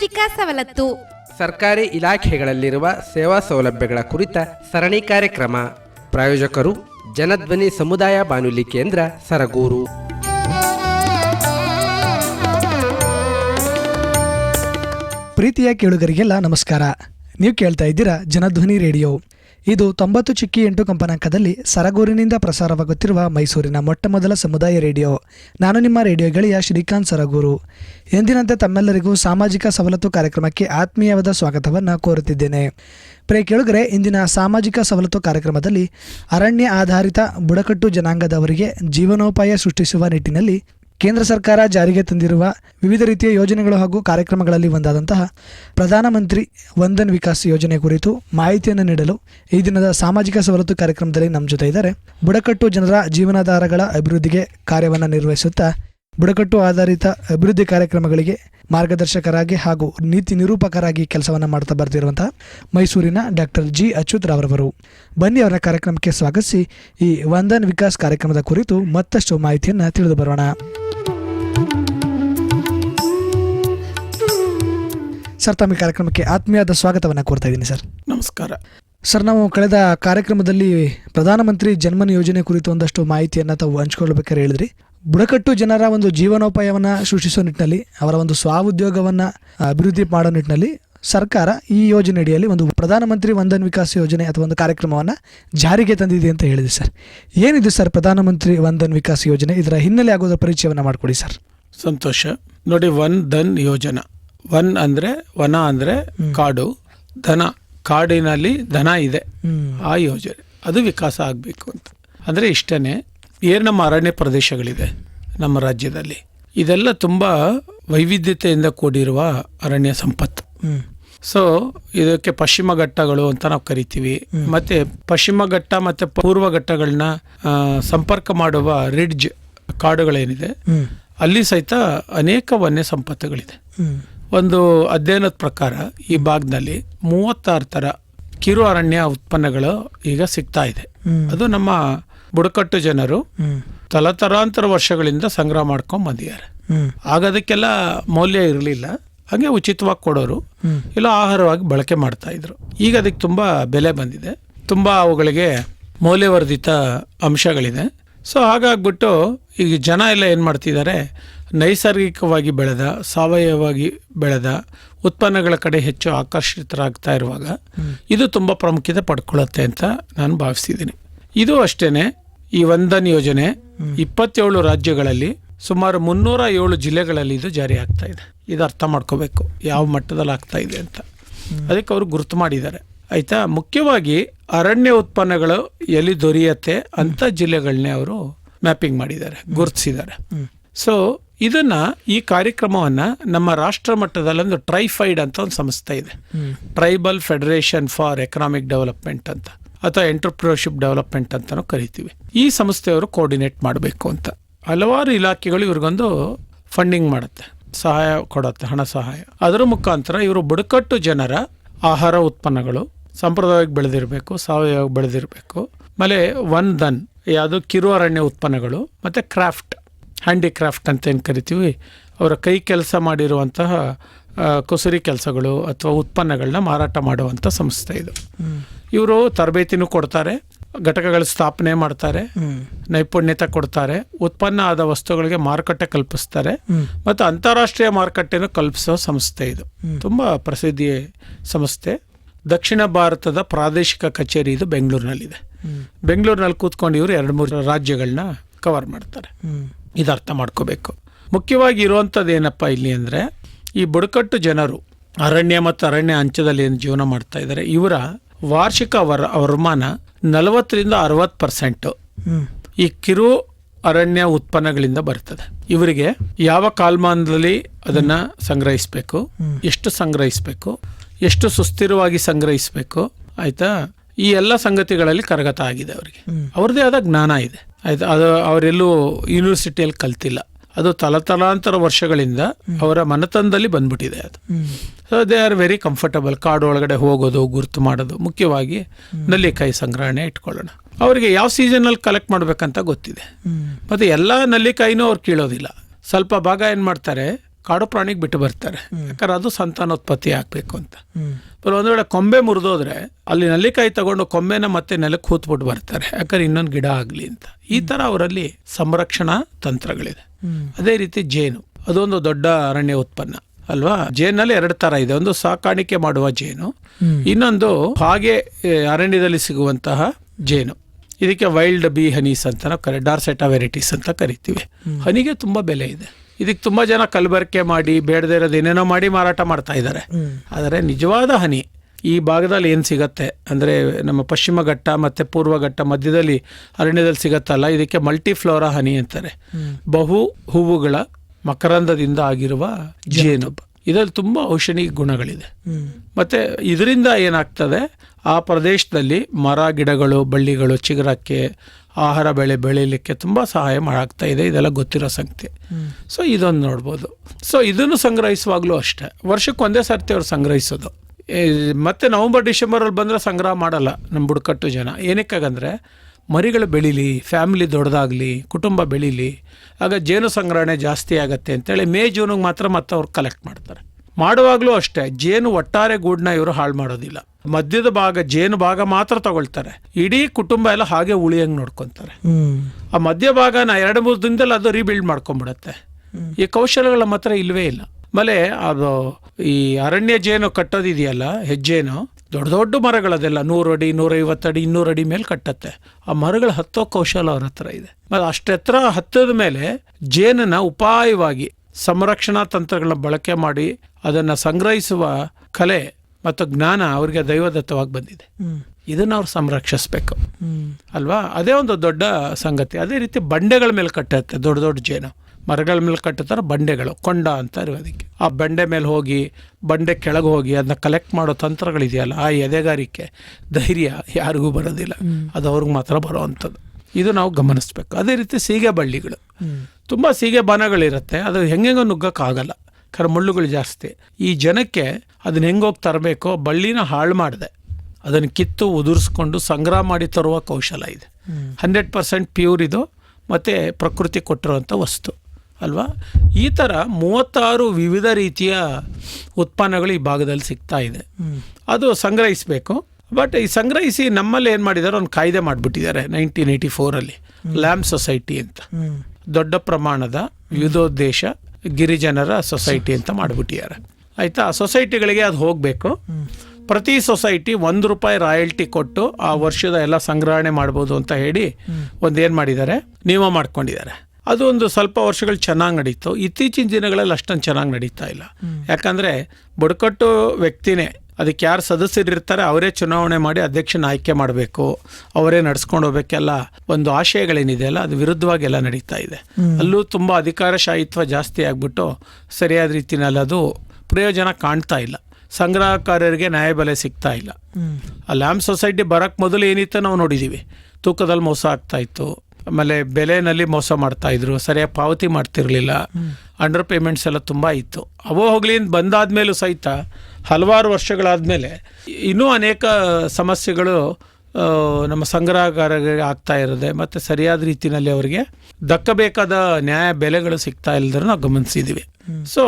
ಸಾಮಾಜಿಕ ಸವಲತ್ತು ಸರ್ಕಾರಿ ಇಲಾಖೆಗಳಲ್ಲಿರುವ ಸೇವಾ ಸೌಲಭ್ಯಗಳ ಕುರಿತ ಸರಣಿ ಕಾರ್ಯಕ್ರಮ. ಪ್ರಾಯೋಜಕರು ಜನಧ್ವನಿ ಸಮುದಾಯ ಬಾನುಲಿ ಕೇಂದ್ರ ಸರಗೂರು. ಪ್ರೀತಿಯ ಕೇಳುಗರಿಗೆಲ್ಲ ನಮಸ್ಕಾರ. ನೀವು ಕೇಳ್ತಾ ಇದ್ದೀರಾ ಜನಧ್ವನಿ ರೇಡಿಯೋ. ಇದು ತೊಂಬತ್ತು ಚಿಕ್ಕಿ ಎಂಟು ಕಂಪನಾಂಕದಲ್ಲಿ ಸರಗೂರಿನಿಂದ ಪ್ರಸಾರವಾಗುತ್ತಿರುವ ಮೈಸೂರಿನ ಮೊಟ್ಟಮೊದಲ ಸಮುದಾಯ ರೇಡಿಯೋ. ನಾನು ನಿಮ್ಮ ರೇಡಿಯೋ ಗೆಳೆಯ ಶ್ರೀಕಾಂತ್ ಸರಗೂರು. ಎಂದಿನಂತೆ ತಮ್ಮೆಲ್ಲರಿಗೂ ಸಾಮಾಜಿಕ ಸವಲತ್ತು ಕಾರ್ಯಕ್ರಮಕ್ಕೆ ಆತ್ಮೀಯವಾದ ಸ್ವಾಗತವನ್ನು ಕೋರುತ್ತಿದ್ದೇನೆ. ಪ್ರೇ ಕೇಳುಗರೆ, ಇಂದಿನ ಸಾಮಾಜಿಕ ಸವಲತ್ತು ಕಾರ್ಯಕ್ರಮದಲ್ಲಿ ಅರಣ್ಯ ಆಧಾರಿತ ಬುಡಕಟ್ಟು ಜನಾಂಗದವರಿಗೆ ಜೀವನೋಪಾಯ ಸೃಷ್ಟಿಸುವ ನಿಟ್ಟಿನಲ್ಲಿ ಕೇಂದ್ರ ಸರ್ಕಾರ ಜಾರಿಗೆ ತಂದಿರುವ ವಿವಿಧ ರೀತಿಯ ಯೋಜನೆಗಳು ಹಾಗೂ ಕಾರ್ಯಕ್ರಮಗಳಲ್ಲಿ ಒಂದಾದಂತಹ ಪ್ರಧಾನಮಂತ್ರಿ ವಂದನ್ ವಿಕಾಸ್ ಯೋಜನೆ ಕುರಿತು ಮಾಹಿತಿಯನ್ನು ನೀಡಲು ಈ ದಿನದ ಸಾಮಾಜಿಕ ಸವಲತ್ತು ಕಾರ್ಯಕ್ರಮದಲ್ಲಿ ನಮ್ಮ ಜೊತೆ ಇದ್ದಾರೆ. ಬುಡಕಟ್ಟು ಜನರ ಜೀವನಾಧಾರಗಳ ಅಭಿವೃದ್ಧಿಗೆ ಕಾರ್ಯವನ್ನು ನಿರ್ವಹಿಸುತ್ತಾ ಬುಡಕಟ್ಟು ಆಧಾರಿತ ಅಭಿವೃದ್ಧಿ ಕಾರ್ಯಕ್ರಮಗಳಿಗೆ ಮಾರ್ಗದರ್ಶಕರಾಗಿ ಹಾಗೂ ನೀತಿ ನಿರೂಪಕರಾಗಿ ಕೆಲಸವನ್ನು ಮಾಡ್ತಾ ಬರ್ತಿರುವಂತಹ ಮೈಸೂರಿನ ಡಾಕ್ಟರ್ ಜಿ ಅಚ್ಯುತ್ ರಾವ್ರವರು. ಬನ್ನಿ ಅವರ ಕಾರ್ಯಕ್ರಮಕ್ಕೆ ಸ್ವಾಗತಿಸಿ. ಈ ವಂದನ್ ವಿಕಾಸ್ ಕಾರ್ಯಕ್ರಮದ ಕುರಿತು ಮತ್ತಷ್ಟು ಮಾಹಿತಿಯನ್ನು ತಿಳಿದು ಬರೋಣ. ಸರ್ ತಮ್ಮ ಈ ಕಾರ್ಯಕ್ರಮಕ್ಕೆ ಆತ್ಮೀಯದ ಸ್ವಾಗತವನ್ನು ಕೋರ್ತಾ ಇದ್ದೀನಿ ಸರ್. ನಮಸ್ಕಾರ. ಸರ್ ನಾವು ಕಳೆದ ಕಾರ್ಯಕ್ರಮದಲ್ಲಿ ಪ್ರಧಾನಮಂತ್ರಿ ಜನ್ಮನ್ ಯೋಜನೆ ಕುರಿತು ಒಂದಷ್ಟು ಮಾಹಿತಿಯನ್ನು ತಾವು ಹಂಚ್ಕೊಳ್ಬೇಕಾದ್ರೆ ಹೇಳಿದ್ರಿ. ಬುಡಕಟ್ಟು ಜನರ ಒಂದು ಜೀವನೋಪಾಯವನ್ನು ಸೃಷ್ಟಿಸೋ ನಿಟ್ಟಿನಲ್ಲಿ ಅವರ ಒಂದು ಸ್ವಾಉದ್ಯೋಗವನ್ನು ಅಭಿವೃದ್ಧಿ ಮಾಡೋ ನಿಟ್ಟಿನಲ್ಲಿ ಸರ್ಕಾರ ಈ ಯೋಜನೆಯಡಿಯಲ್ಲಿ ಒಂದು ಪ್ರಧಾನಮಂತ್ರಿ ವಂದನ್ ವಿಕಾಸ್ ಯೋಜನೆ ಅಥವಾ ಒಂದು ಕಾರ್ಯಕ್ರಮವನ್ನು ಜಾರಿಗೆ ತಂದಿದೆ ಅಂತ ಹೇಳಿದೆ ಸರ್. ಏನಿದೆ ಸರ್ ಪ್ರಧಾನಮಂತ್ರಿ ವಂದನ್ ವಿಕಾಸ್ ಯೋಜನೆ? ಇದರ ಹಿನ್ನೆಲೆ ಆಗೋದ್ರ ಪರಿಚಯವನ್ನು ಮಾಡಿಕೊಡಿ ಸರ್. ಸಂತೋಷ. ನೋಡಿ ವನ್ ಧನ್ ಯೋಜನಾ. ವನ್ ಅಂದ್ರೆ ವನ ಅಂದ್ರೆ ಕಾಡು. ಧನ ಕಾಡಿನಲ್ಲಿ ಧನ ಇದೆ. ಆ ಯೋಜನೆ. ಅದು ವಿಕಾಸ ಆಗಬೇಕು ಅಂತ. ಅಂದ್ರೆ ಇಷ್ಟನೇ ಏನು ನಮ್ಮ ಅರಣ್ಯ ಪ್ರದೇಶಗಳಿದೆ ನಮ್ಮ ರಾಜ್ಯದಲ್ಲಿ. ಇದೆಲ್ಲ ತುಂಬ ವೈವಿಧ್ಯತೆಯಿಂದ ಕೂಡಿರುವ ಅರಣ್ಯ ಸಂಪತ್ತು. ಸೊ ಇದಕ್ಕೆ ಪಶ್ಚಿಮ ಘಟ್ಟಗಳು ಅಂತ ನಾವು ಕರಿತೀವಿ. ಮತ್ತೆ ಪಶ್ಚಿಮ ಘಟ್ಟ ಮತ್ತೆ ಪೂರ್ವ ಘಟ್ಟಗಳನ್ನ ಸಂಪರ್ಕ ಮಾಡುವ ರಿಡ್ಜ್ ಕಾಡುಗಳೇನಿದೆ ಅಲ್ಲಿ ಸಹಿತ ಅನೇಕ ವನ್ಯ ಸಂಪತ್ತುಗಳಿದೆ. ಒಂದು ಅಧ್ಯಯನದ ಪ್ರಕಾರ ಈ ಭಾಗದಲ್ಲಿ ಮೂವತ್ತಾರು ಥರ ಕಿರು ಅರಣ್ಯ ಉತ್ಪನ್ನಗಳು ಈಗ ಸಿಗ್ತಾ ಇದೆ. ಅದು ನಮ್ಮ ಬುಡಕಟ್ಟು ಜನರು ತಲತರಾಂತರ ವರ್ಷಗಳಿಂದ ಸಂಗ್ರಹ ಮಾಡ್ಕೊಂಡ್ ಬಂದಿದ್ದಾರೆ. ಹ್ಮ್. ಆಗ ಅದಕ್ಕೆಲ್ಲ ಮೌಲ್ಯ ಇರಲಿಲ್ಲ. ಹಾಗೆ ಉಚಿತವಾಗಿ ಕೊಡೋರು ಇಲ್ಲ ಆಹಾರವಾಗಿ ಬಳಕೆ ಮಾಡ್ತಾ ಇದ್ರು. ಈಗ ಅದಕ್ಕೆ ತುಂಬ ಬೆಲೆ ಬಂದಿದೆ. ತುಂಬ ಅವುಗಳಿಗೆ ಮೌಲ್ಯವರ್ಧಿತ ಅಂಶಗಳಿದೆ. ಸೊ ಹಾಗಾಗ್ಬಿಟ್ಟು ಈಗ ಜನ ಎಲ್ಲ ಏನು ಮಾಡ್ತಿದ್ದಾರೆ? ನೈಸರ್ಗಿಕವಾಗಿ ಬೆಳೆದ ಸಾವಯವವಾಗಿ ಬೆಳೆದ ಉತ್ಪನ್ನಗಳ ಕಡೆ ಹೆಚ್ಚು ಆಕರ್ಷಿತರಾಗ್ತಾ ಇರುವಾಗ ಇದು ತುಂಬ ಪ್ರಾಮುಖ್ಯತೆ ಪಡ್ಕೊಳ್ಳುತ್ತೆ ಅಂತ ನಾನು ಭಾವಿಸಿದ್ದೀನಿ ಇದು ಅಷ್ಟೇನೆ. ಈ ವಂದನ್ ಯೋಜನೆ ಇಪ್ಪತ್ತೇಳು ರಾಜ್ಯಗಳಲ್ಲಿ ಸುಮಾರು ಮುನ್ನೂರ ಏಳು ಜಿಲ್ಲೆಗಳಲ್ಲಿ ಇದು ಜಾರಿ ಆಗ್ತಾ ಇದೆ. ಇದು ಅರ್ಥ ಮಾಡ್ಕೋಬೇಕು. ಯಾವ ಮಟ್ಟದಲ್ಲಿ ಆಗ್ತಾ ಇದೆ ಅಂತ. ಅದಕ್ಕೆ ಅವರು ಗುರುತು ಮಾಡಿದ್ದಾರೆ. ಆಯ್ತಾ? ಮುಖ್ಯವಾಗಿ ಅರಣ್ಯ ಉತ್ಪನ್ನಗಳು ಎಲ್ಲಿ ದೊರೆಯುತ್ತೆ ಅಂತ ಜಿಲ್ಲೆಗಳನ್ನೇ ಅವರು ಮ್ಯಾಪಿಂಗ್ ಮಾಡಿದ್ದಾರೆ ಗುರುತಿಸಿದ್ದಾರೆ. ಸೊ ಇದನ್ನ ಈ ಕಾರ್ಯಕ್ರಮವನ್ನ ನಮ್ಮ ರಾಷ್ಟ್ರ ಮಟ್ಟದಲ್ಲಿ ಒಂದು ಟ್ರೈಫೈಡ್ ಅಂತ ಒಂದು ಸಂಸ್ಥೆ ಇದೆ. Tribal federation for economic development ಅಂತ. ಅಥವಾ ಎಂಟರ್ಪ್ರಿನರ್ಶಿಪ್ ಡೆವಲಪ್ಮೆಂಟ್ ಅಂತಲೂ ಕರಿತೀವಿ. ಈ ಸಂಸ್ಥೆಯವರು ಕೋಆರ್ಡಿನೇಟ್ ಮಾಡಬೇಕು ಅಂತ. ಹಲವಾರು ಇಲಾಖೆಗಳು ಇವ್ರಿಗೊಂದು ಫಂಡಿಂಗ್ ಮಾಡುತ್ತೆ. ಸಹಾಯ ಕೊಡುತ್ತೆ, ಹಣ ಸಹಾಯ. ಅದರ ಮುಖಾಂತರ ಇವರು ಬುಡಕಟ್ಟು ಜನರ ಆಹಾರ ಉತ್ಪನ್ನಗಳು ಸಂಪ್ರದಾಯವಾಗಿ ಬೆಳೆದಿರಬೇಕು, ಸಾವಯವ ಬೆಳೆದಿರಬೇಕು. ಆಮೇಲೆ ಒನ್ ದನ್, ಯಾವುದು ಕಿರು ಅರಣ್ಯ ಉತ್ಪನ್ನಗಳು, ಮತ್ತು ಕ್ರಾಫ್ಟ್ ಹ್ಯಾಂಡಿಕ್ರಾಫ್ಟ್ ಅಂತ ಏನು ಕರಿತೀವಿ, ಅವರ ಕೈ ಕೆಲಸ ಮಾಡಿರುವಂತಹ ಕುಸರಿ ಕೆಲಸಗಳು ಅಥವಾ ಉತ್ಪನ್ನಗಳನ್ನ ಮಾರಾಟ ಮಾಡುವಂಥ ಸಂಸ್ಥೆ ಇದು. ಇವರು ತರಬೇತಿನೂ ಕೊಡ್ತಾರೆ ಘಟಕಗಳ ಸ್ಥಾಪನೆ ಮಾಡ್ತಾರೆ ನೈಪುಣ್ಯತೆ ಕೊಡ್ತಾರೆ ಉತ್ಪನ್ನ ಆದ ವಸ್ತುಗಳಿಗೆ ಮಾರುಕಟ್ಟೆ ಕಲ್ಪಿಸ್ತಾರೆ ಮತ್ತು ಅಂತಾರಾಷ್ಟ್ರೀಯ ಮಾರುಕಟ್ಟೆನೂ ಕಲ್ಪಿಸೋ ಸಂಸ್ಥೆ ಇದು. ತುಂಬ ಪ್ರಸಿದ್ಧಿ ಸಂಸ್ಥೆ. ದಕ್ಷಿಣ ಭಾರತದ ಪ್ರಾದೇಶಿಕ ಕಚೇರಿ ಇದು ಬೆಂಗಳೂರಿನಲ್ಲಿದೆ. ಬೆಂಗಳೂರಿನಲ್ಲಿ ಕೂತ್ಕೊಂಡು ಇವರು ಎರಡು ಮೂರು ರಾಜ್ಯಗಳನ್ನ ಕವರ್ ಮಾಡ್ತಾರೆ. ಇದು ಅರ್ಥ ಮಾಡ್ಕೋಬೇಕು. ಮುಖ್ಯವಾಗಿ ಇರುವಂಥದ್ದು ಏನಪ್ಪ ಇಲ್ಲಿ ಅಂದರೆ ಈ ಬುಡಕಟ್ಟು ಜನರು ಅರಣ್ಯ ಮತ್ತು ಅರಣ್ಯ ಅಂಚದಲ್ಲಿ ಏನು ಜೀವನ ಮಾಡ್ತಾ ಇದ್ದಾರೆ ಇವರ ವಾರ್ಷಿಕ ವರ ವರಮಾನ ನಲವತ್ತರಿಂದ ಅರವತ್ತು ಪರ್ಸೆಂಟು ಈ ಕಿರು ಅರಣ್ಯ ಉತ್ಪನ್ನಗಳಿಂದ ಬರ್ತದೆ. ಇವರಿಗೆ ಯಾವ ಕಾಲಮಾನದಲ್ಲಿ ಅದನ್ನ ಸಂಗ್ರಹಿಸಬೇಕು ಎಷ್ಟು ಸಂಗ್ರಹಿಸಬೇಕು ಎಷ್ಟು ಸುಸ್ಥಿರವಾಗಿ ಸಂಗ್ರಹಿಸಬೇಕು ಆಯಿತಾ? ಈ ಎಲ್ಲ ಸಂಗತಿಗಳಲ್ಲಿ ಕರಗತ ಆಗಿದೆ ಅವರಿಗೆ. ಅವ್ರದ್ದೇ ಆದ ಜ್ಞಾನ ಇದೆ. ಆಯ್ತು? ಅದು ಅವರೆಲ್ಲೂ ಯೂನಿವರ್ಸಿಟಿಯಲ್ಲಿ ಕಲ್ತಿಲ್ಲ. ಅದು ತಲತಲಾಂತರ ವರ್ಷಗಳಿಂದ ಅವರ ಮನತನದಲ್ಲಿ ಬಂದ್ಬಿಟ್ಟಿದೆ ಅದು. So they are very comfortable ಕಾಡು ಒಳಗಡೆ ಹೋಗೋದು ಗುರುತು ಮಾಡೋದು ಮುಖ್ಯವಾಗಿ ನಲ್ಲಿಕಾಯಿ ಸಂಗ್ರಹಣೆ ಇಟ್ಕೊಳ್ಳೋಣ. ಅವರಿಗೆ ಯಾವ ಸೀಸನಲ್ಲಿ ಕಲೆಕ್ಟ್ ಮಾಡಬೇಕಂತ ಗೊತ್ತಿದೆ. ಮತ್ತೆ ಎಲ್ಲ ನಲ್ಲಿಕಾಯಿನೂ ಅವ್ರು ಕೀಳೋದಿಲ್ಲ. ಸ್ವಲ್ಪ ಭಾಗ ಏನು ಮಾಡ್ತಾರೆ? ಕಾಡು ಪ್ರಾಣಿಗೆ ಬಿಟ್ಟು ಬರ್ತಾರೆ. ಯಾಕಂದ್ರೆ ಅದು ಸಂತಾನೋತ್ಪತ್ತಿ ಆಗಬೇಕು ಅಂತ. ಬಟ್ ಒಂದು ವೇಳೆ ಕೊಂಬೆ ಮುರಿದೋದ್ರೆ ಅಲ್ಲಿ ನಲ್ಲಿಕಾಯಿ ತಗೊಂಡು ಕೊಂಬೆನ ಮತ್ತೆ ನೆಲಕ್ಕೆ ಹೂತ್ಬಿಟ್ಟು ಬರ್ತಾರೆ. ಯಾಕಂದ್ರೆ ಇನ್ನೊಂದು ಗಿಡ ಆಗಲಿ ಅಂತ. ಈ ಥರ ಅವರಲ್ಲಿ ಸಂರಕ್ಷಣಾ ತಂತ್ರಗಳಿದೆ. ಅದೇ ರೀತಿ ಜೇನು. ಅದೊಂದು ದೊಡ್ಡ ಅರಣ್ಯ ಉತ್ಪನ್ನ. ಅಲ್ವಾ? ಜೇನಲ್ಲಿ ಎರಡು ತರ ಇದೆ. ಒಂದು ಸಾಕಾಣಿಕೆ ಮಾಡುವ ಜೇನು. ಇನ್ನೊಂದು ಹಾಗೆ ಅರಣ್ಯದಲ್ಲಿ ಸಿಗುವಂತಹ ಜೇನು. ಇದಕ್ಕೆ ವೈಲ್ಡ್ ಬಿ ಹನೀಸ್ ಅಂತ ನಾವು ಕರೆ ಡಾರ್ಸೆಟಾ ವೆರೈಟೀಸ್ ಅಂತ ಕರಿತೀವಿ. ಹನಿಗೆ ತುಂಬಾ ಬೆಲೆ ಇದೆ. ಇದಕ್ಕೆ ತುಂಬಾ ಜನ ಕಲಬೆರಕೆ ಮಾಡಿ ಬೇಡದೇ ಇರೋದು ಏನೇನೋ ಮಾಡಿ ಮಾರಾಟ ಮಾಡ್ತಾ ಇದ್ದಾರೆ. ಆದರೆ ನಿಜವಾದ ಹನಿ ಈ ಭಾಗದಲ್ಲಿ ಏನು ಸಿಗತ್ತೆ? ಅಂದರೆ ನಮ್ಮ ಪಶ್ಚಿಮ ಘಟ್ಟ ಮತ್ತು ಪೂರ್ವ ಘಟ್ಟ ಮಧ್ಯದಲ್ಲಿ ಅರಣ್ಯದಲ್ಲಿ ಸಿಗತ್ತಲ್ಲ ಇದಕ್ಕೆ ಮಲ್ಟಿಫ್ಲೋರಾ ಹನಿ ಅಂತಾರೆ. ಬಹು ಹೂವುಗಳ ಮಕರಂದದಿಂದ ಆಗಿರುವ ಜೇನು. ಇದರಲ್ಲಿ ತುಂಬ ಔಷಧಿ ಗುಣಗಳಿದೆ. ಮತ್ತು ಇದರಿಂದ ಏನಾಗ್ತದೆ? ಆ ಪ್ರದೇಶದಲ್ಲಿ ಮರ ಗಿಡಗಳು ಬಳ್ಳಿಗಳು ಚಿಗುರಕ್ಕೆ ಆಹಾರ ಬೆಳೆ ಬೆಳೀಲಿಕ್ಕೆ ತುಂಬ ಸಹಾಯ ಮಾಡಾಗ್ತಾ ಇದೆ. ಇದೆಲ್ಲ ಗೊತ್ತಿರೋ ಸಂಗತಿ. ಸೊ ಇದೊಂದು ನೋಡ್ಬೋದು. ಸೊ ಇದನ್ನು ಸಂಗ್ರಹಿಸುವಾಗಲೂ ಅಷ್ಟೇ. ವರ್ಷಕ್ಕೆ ಒಂದೇ ಸರ್ತಿ ಅವ್ರು ಸಂಗ್ರಹಿಸೋದು. ಮತ್ತು ಮತ್ತೆ ನವಂಬರ್ ಡಿಸೆಂಬರಲ್ಲಿ ಬಂದರೆ ಸಂಗ್ರಹ ಮಾಡಲ್ಲ ನಮ್ಮ ಬುಡಕಟ್ಟು ಜನ. ಏನಕ್ಕಾಗಂದ್ರೆ ಮರಿಗಳು ಬೆಳೀಲಿ ಫ್ಯಾಮಿಲಿ ದೊಡ್ಡದಾಗಲಿ ಕುಟುಂಬ ಬೆಳೀಲಿ ಆಗ ಜೇನು ಸಂಗ್ರಹಣೆ ಜಾಸ್ತಿ ಆಗುತ್ತೆ ಅಂತೇಳಿ ಮೇ ಜೂನಿಗೆ ಮಾತ್ರ ಮತ್ತೆ ಅವ್ರು ಕಲೆಕ್ಟ್ ಮಾಡ್ತಾರೆ. ಮಾಡುವಾಗಲೂ ಅಷ್ಟೇ ಜೇನು ಒಟ್ಟಾರೆ ಗೂಡನ್ನ ಇವರು ಹಾಳು ಮಾಡೋದಿಲ್ಲ. ಮಧ್ಯದ ಭಾಗ ಜೇನು ಭಾಗ ಮಾತ್ರ ತಗೊಳ್ತಾರೆ. ಇಡೀ ಕುಟುಂಬ ಎಲ್ಲ ಹಾಗೆ ಉಳಿಯಂಗೆ ನೋಡ್ಕೊತಾರೆ. ಆ ಮಧ್ಯ ಭಾಗನ ಎರಡು ಮೂರು ದಿನದಲ್ಲಿ ಅದು ರೀಬಿಲ್ಡ್ ಮಾಡ್ಕೊಂಡ್ಬಿಡತ್ತೆ. ಈ ಕೌಶಲ್ಯಗಳ ಮಾತ್ರ ಇಲ್ವೇ ಇಲ್ಲ. ಮಲೆ ಅದು ಈ ಅರಣ್ಯ ಜೇನು ಕಟ್ಟೋದಿದೆಯಲ್ಲ ಹೆಜ್ಜೇನು ದೊಡ್ಡ ದೊಡ್ಡ ಮರಗಳದೆಲ್ಲ ನೂರು ಅಡಿ ನೂರೈವತ್ತು ಅಡಿ ಇನ್ನೂರು ಅಡಿ ಮೇಲೆ ಕಟ್ಟತ್ತೆ. ಆ ಮರಗಳು ಹತ್ತೋ ಕೌಶಲ ಅವ್ರ ಹತ್ರ ಇದೆ. ಮತ್ತು ಅಷ್ಟೆತ್ರ ಹತ್ತದ ಮೇಲೆ ಜೇನನ್ನು ಉಪಾಯವಾಗಿ ಸಂರಕ್ಷಣಾ ತಂತ್ರಗಳನ್ನ ಬಳಕೆ ಮಾಡಿ ಅದನ್ನು ಸಂಗ್ರಹಿಸುವ ಕಲೆ ಮತ್ತು ಜ್ಞಾನ ಅವರಿಗೆ ದೈವದತ್ತವಾಗಿ ಬಂದಿದೆ. ಇದನ್ನು ಅವ್ರು ಸಂರಕ್ಷಿಸ್ಬೇಕು. ಅಲ್ವಾ? ಅದೇ ಒಂದು ದೊಡ್ಡ ಸಂಗತಿ. ಅದೇ ರೀತಿ ಬಂಡೆಗಳ ಮೇಲೆ ಕಟ್ಟತ್ತೆ ದೊಡ್ಡ ದೊಡ್ಡ ಜೇನು. ಮರಗಳ ಮೇಲೆ ಕಟ್ಟುತ್ತಾರೆ ಬಂಡೆಗಳು ಕೊಂಡ ಅಂತಾರೆ ಅದಕ್ಕೆ. ಆ ಬಂಡೆ ಮೇಲೆ ಹೋಗಿ ಬಂಡೆ ಕೆಳಗೆ ಹೋಗಿ ಅದನ್ನ ಕಲೆಕ್ಟ್ ಮಾಡೋ ತಂತ್ರಗಳಿದೆಯಲ್ಲ ಆ ಎದೆಗಾರಿಕೆ ಧೈರ್ಯ ಯಾರಿಗೂ ಬರೋದಿಲ್ಲ. ಅದು ಅವ್ರಿಗೆ ಮಾತ್ರ ಬರೋವಂಥದ್ದು ಇದು ನಾವು ಗಮನಿಸ್ಬೇಕು. ಅದೇ ರೀತಿ ಸೀಗೆ ಬಳ್ಳಿಗಳು. ತುಂಬ ಸೀಗೆ ಬಾನಗಳಿರುತ್ತೆ ಅದು ಹೆಂಗೆಂಗೋ ನುಗ್ಗಕ್ಕಾಗಲ್ಲ. ಕರ ಮುಳ್ಳುಗಳು ಜಾಸ್ತಿ. ಈ ಜನಕ್ಕೆ ಅದನ್ನ ಹೆಂಗೋಗಿ ತರಬೇಕೋ ಬಳ್ಳಿನ ಹಾಳು ಮಾಡಿದೆ. ಅದನ್ನು ಕಿತ್ತು ಉದುರಿಸ್ಕೊಂಡು ಸಂಗ್ರಹ ಮಾಡಿ ತರುವ ಕೌಶಲ ಇದೆ. ಹಂಡ್ರೆಡ್ ಪರ್ಸೆಂಟ್ ಪ್ಯೂರ್ ಇದು ಮತ್ತು ಪ್ರಕೃತಿ ಕೊಟ್ಟಿರುವಂಥ ವಸ್ತು. ಅಲ್ವಾ? ಈ ಥರ ಮೂವತ್ತಾರು ವಿವಿಧ ರೀತಿಯ ಉತ್ಪನ್ನಗಳು ಈ ಭಾಗದಲ್ಲಿ ಸಿಗ್ತಾ ಇದೆ. ಅದು ಸಂಗ್ರಹಿಸಬೇಕು. ಬಟ್ ಈ ಸಂಗ್ರಹಿಸಿ ನಮ್ಮಲ್ಲಿ ಏನು ಮಾಡಿದ್ದಾರೆ? ಒಂದು ಕಾಯ್ದೆ ಮಾಡಿಬಿಟ್ಟಿದ್ದಾರೆ ನೈನ್ಟೀನ್ ಏಯ್ಟಿ ಫೋರಲ್ಲಿ ಲ್ಯಾಮ್ ಸೊಸೈಟಿ ಅಂತ. ದೊಡ್ಡ ಪ್ರಮಾಣದ ವಿವಿಧೋದ್ದೇಶ ಗಿರಿಜನರ ಸೊಸೈಟಿ ಅಂತ ಮಾಡಿಬಿಟ್ಟಿದ್ದಾರೆ. ಆಯಿತಾ? ಆ ಸೊಸೈಟಿಗಳಿಗೆ ಅದು ಹೋಗಬೇಕು. ಪ್ರತಿ ಸೊಸೈಟಿ ಒಂದು ರೂಪಾಯಿ ರಾಯಲ್ಟಿ ಕೊಟ್ಟು ಆ ವರ್ಷದ ಎಲ್ಲ ಸಂಗ್ರಹಣೆ ಮಾಡ್ಬೋದು ಅಂತ ಹೇಳಿ ಒಂದು ಏನು ಮಾಡಿದ್ದಾರೆ? ನಿಯಮ ಮಾಡ್ಕೊಂಡಿದ್ದಾರೆ. ಅದು ಒಂದು ಸ್ವಲ್ಪ ವರ್ಷಗಳು ಚೆನ್ನಾಗಿ ನಡೀತು. ಇತ್ತೀಚಿನ ದಿನಗಳಲ್ಲಿ ಅಷ್ಟೊಂದು ಚೆನ್ನಾಗಿ ನಡೀತಾ ಇಲ್ಲ. ಯಾಕಂದರೆ ಬುಡಕಟ್ಟು ವ್ಯಕ್ತಿನೇ, ಅದಕ್ಕೆ ಯಾರು ಸದಸ್ಯರಿರ್ತಾರೆ ಅವರೇ ಚುನಾವಣೆ ಮಾಡಿ ಅಧ್ಯಕ್ಷನ ಆಯ್ಕೆ ಮಾಡಬೇಕು, ಅವರೇ ನಡ್ಸ್ಕೊಂಡು ಹೋಗ್ಬೇಕೆಲ್ಲ ಒಂದು ಆಶಯಗಳೇನಿದೆಯಲ್ಲ ಅದು ವಿರುದ್ಧವಾಗಿ ಎಲ್ಲ ನಡೀತಾ ಇದೆ. ಅಲ್ಲೂ ತುಂಬ ಅಧಿಕಾರಶಾಹಿತ್ವ ಜಾಸ್ತಿ ಆಗಿಬಿಟ್ಟು ಸರಿಯಾದ ರೀತಿಯಲ್ಲಿ ಅದು ಪ್ರಯೋಜನ ಕಾಣ್ತಾ ಇಲ್ಲ. ಸಂಗ್ರಹಕಾರರಿಗೆ ನ್ಯಾಯಬೆಲೆ ಸಿಗ್ತಾ ಇಲ್ಲ. ಆ ಲ್ಯಾಂಪ್ ಸೊಸೈಟಿ ಬರೋಕ್ಕೆ ಮೊದಲು ಏನಿತ್ತು ನಾವು ನೋಡಿದ್ದೀವಿ ತೂಕದಲ್ಲಿ ಮೋಸ ಆಗ್ತಾ ಇತ್ತು. ಆಮೇಲೆ ಬೆಲೆನಲ್ಲಿ ಮೋಸ ಮಾಡ್ತಾ ಇದ್ರು ಸರಿಯಾಗಿ ಪಾವತಿ ಮಾಡ್ತಿರ್ಲಿಲ್ಲ. ಅಂಡರ್ ಪೇಮೆಂಟ್ಸ್ ಎಲ್ಲ ತುಂಬ ಇತ್ತು. ಅವೋ ಹೋಗ್ಲಿ ಬಂದಾದ ಮೇಲೂ ಸಹಿತ ಹಲವಾರು ವರ್ಷಗಳಾದಮೇಲೆ ಇನ್ನೂ ಅನೇಕ ಸಮಸ್ಯೆಗಳು ನಮ್ಮ ಸಂಗ್ರಹಗಾರರಿಗೆ ಆಗ್ತಾ ಇರೋದೆ ಮತ್ತು ಸರಿಯಾದ ರೀತಿಯಲ್ಲಿ ಅವರಿಗೆ ದಕ್ಕಬೇಕಾದ ನ್ಯಾಯ ಬೆಲೆಗಳು ಸಿಗ್ತಾ ಇಲ್ಲದ್ರೂ ನಾವು ಗಮನಿಸಿದ್ದೀವಿ ಸೊ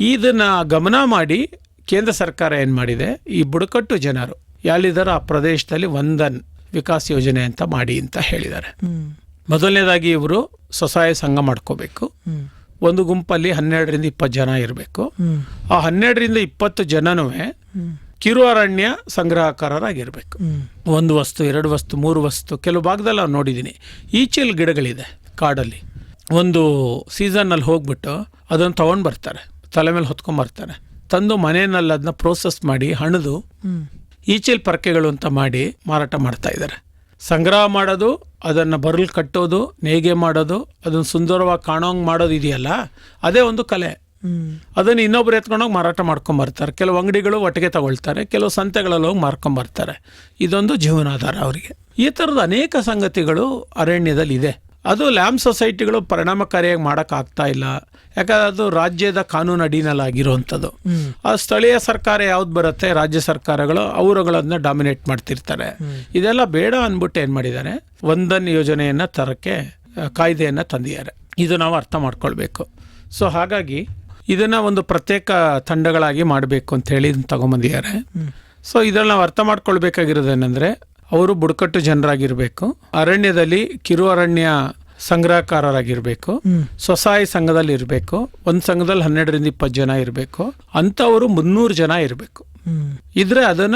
ಇದನ್ನು ಗಮನ ಮಾಡಿ ಕೇಂದ್ರ ಸರ್ಕಾರ ಏನು ಮಾಡಿದೆ? ಈ ಬುಡಕಟ್ಟು ಜನರು ಯಾಳಿದಾರೋ ಆ ಪ್ರದೇಶದಲ್ಲಿ ಒಂದನ್ ವಿಕಾಸ್ ಯೋಜನೆ ಅಂತ ಮಾಡಿ ಅಂತ ಹೇಳಿದ್ದಾರೆ. ಮೊದಲನೇದಾಗಿ ಇವರು ಸ್ವಸಹಾಯ ಸಂಘ ಮಾಡ್ಕೋಬೇಕು. ಒಂದು ಗುಂಪಲ್ಲಿ ಹನ್ನೆರಡರಿಂದ ಇಪ್ಪತ್ತು ಜನ ಇರಬೇಕು. ಆ ಹನ್ನೆರಡರಿಂದ ಇಪ್ಪತ್ತು ಜನನೂ ಕಿರು ಅರಣ್ಯ ಸಂಗ್ರಹಕಾರರಾಗಿರ್ಬೇಕು. ಒಂದು ವಸ್ತು ಎರಡು ವಸ್ತು ಮೂರು ವಸ್ತು ಕೆಲವು ಭಾಗದಲ್ಲಿ ನಾವು ನೋಡಿದ್ದೀನಿ ಈಚೆಲ್ ಗಿಡಗಳಿದೆ ಕಾಡಲ್ಲಿ. ಒಂದು ಸೀಸನ್ನಲ್ಲಿ ಹೋಗ್ಬಿಟ್ಟು ಅದನ್ನು ತೊಗೊಂಡು ಬರ್ತಾರೆ. ತಲೆ ಮೇಲೆ ಹೊತ್ಕೊಂಬರ್ತಾರೆ ತಂದು ಮನೆಯಲ್ಲಿ ಅದನ್ನ ಪ್ರೋಸೆಸ್ ಮಾಡಿ ಹಣದು ಈಚೆಲ್ ಪರಕೆಗಳು ಅಂತ ಮಾಡಿ ಮಾರಾಟ ಮಾಡ್ತಾ ಇದ್ದಾರೆ. ಸಂಗ್ರಹ ಮಾಡೋದು ಅದನ್ನು ಬರಲ್ ಕಟ್ಟೋದು ನೇಯ್ಗೆ ಮಾಡೋದು ಅದನ್ನು ಸುಂದರವಾಗಿ ಕಾಣೋಂಗೆ ಮಾಡೋದು ಇದೆಯಲ್ಲ ಅದೇ ಒಂದು ಕಲೆ. ಅದನ್ನು ಇನ್ನೊಬ್ರು ಎತ್ಕೊಂಡೋಗಿ ಮಾರಾಟ ಮಾಡ್ಕೊಂಬರ್ತಾರೆ ಕೆಲವು ಅಂಗಡಿಗಳು ಒಟ್ಟಿಗೆ ತಗೊಳ್ತಾರೆ ಕೆಲವು ಸಂತೆಗಳಲ್ಲಿ ಹೋಗಿ ಮಾರ್ಕೊಂಬರ್ತಾರೆ ಇದೊಂದು ಜೀವನಾಧಾರ ಅವರಿಗೆ. ಈ ಥರದ ಅನೇಕ ಸಂಗತಿಗಳು ಅರಣ್ಯದಲ್ಲಿ ಇದೆ ಅದು ಲ್ಯಾಂಪ್ ಸೊಸೈಟಿಗಳು ಪರಿಣಾಮಕಾರಿಯಾಗಿ ಮಾಡೋಕ್ಕಾಗ್ತಾ ಇಲ್ಲ. ಯಾಕಂದ್ರೆ ಅದು ರಾಜ್ಯದ ಕಾನೂನು ಅಡಿನಲ್ಲಿ ಆಗಿರುವಂಥದ್ದು. ಆ ಸ್ಥಳೀಯ ಸರ್ಕಾರ ಯಾವ್ದು ಬರುತ್ತೆ? ರಾಜ್ಯ ಸರ್ಕಾರಗಳು ಅವರುಗಳನ್ನ ಡಾಮಿನೇಟ್ ಮಾಡ್ತಿರ್ತಾರೆ. ಇದೆಲ್ಲ ಬೇಡ ಅಂದ್ಬಿಟ್ಟು ಏನು ಮಾಡಿದ್ದಾರೆ? ಒಂದನ್ ಯೋಜನೆಯನ್ನು ತರಕ್ಕೆ ಕಾಯ್ದೆಯನ್ನು ಕಾಯ್ದೆಯನ್ನ ತಂದಿದ್ದಾರೆ. ಇದು ನಾವು ಅರ್ಥ ಮಾಡ್ಕೊಳ್ಬೇಕು. ಸೊ ಹಾಗಾಗಿ ಇದನ್ನು ಒಂದು ಪ್ರತ್ಯೇಕ ತಂಡಗಳಾಗಿ ಮಾಡಬೇಕು ಅಂತ ಹೇಳಿ ಇದನ್ನ ತಗೊಂಬಂದಿದ್ದಾರೆ. ಸೊ ಇದ್ರಲ್ಲಿ ನಾವು ಅರ್ಥ ಮಾಡ್ಕೊಳ್ಬೇಕಾಗಿರೋದೇನೆಂದ್ರೆ ಅವರು ಬುಡಕಟ್ಟು ಜನರಾಗಿರಬೇಕು. ಅರಣ್ಯದಲ್ಲಿ ಕಿರು ಅರಣ್ಯ ಸಂಗ್ರಹಕಾರರಾಗಿರ್ಬೇಕು. ಸ್ವಸಹಾಯ ಸಂಘದಲ್ಲಿ ಇರಬೇಕು. ಒಂದು ಸಂಘದಲ್ಲಿ ಹನ್ನೆರಡರಿಂದ ಇಪ್ಪತ್ತು ಜನ ಇರಬೇಕು. ಅಂಥವರು ಮುನ್ನೂರು ಜನ ಇರಬೇಕು. ಇದ್ರೆ ಅದನ್ನ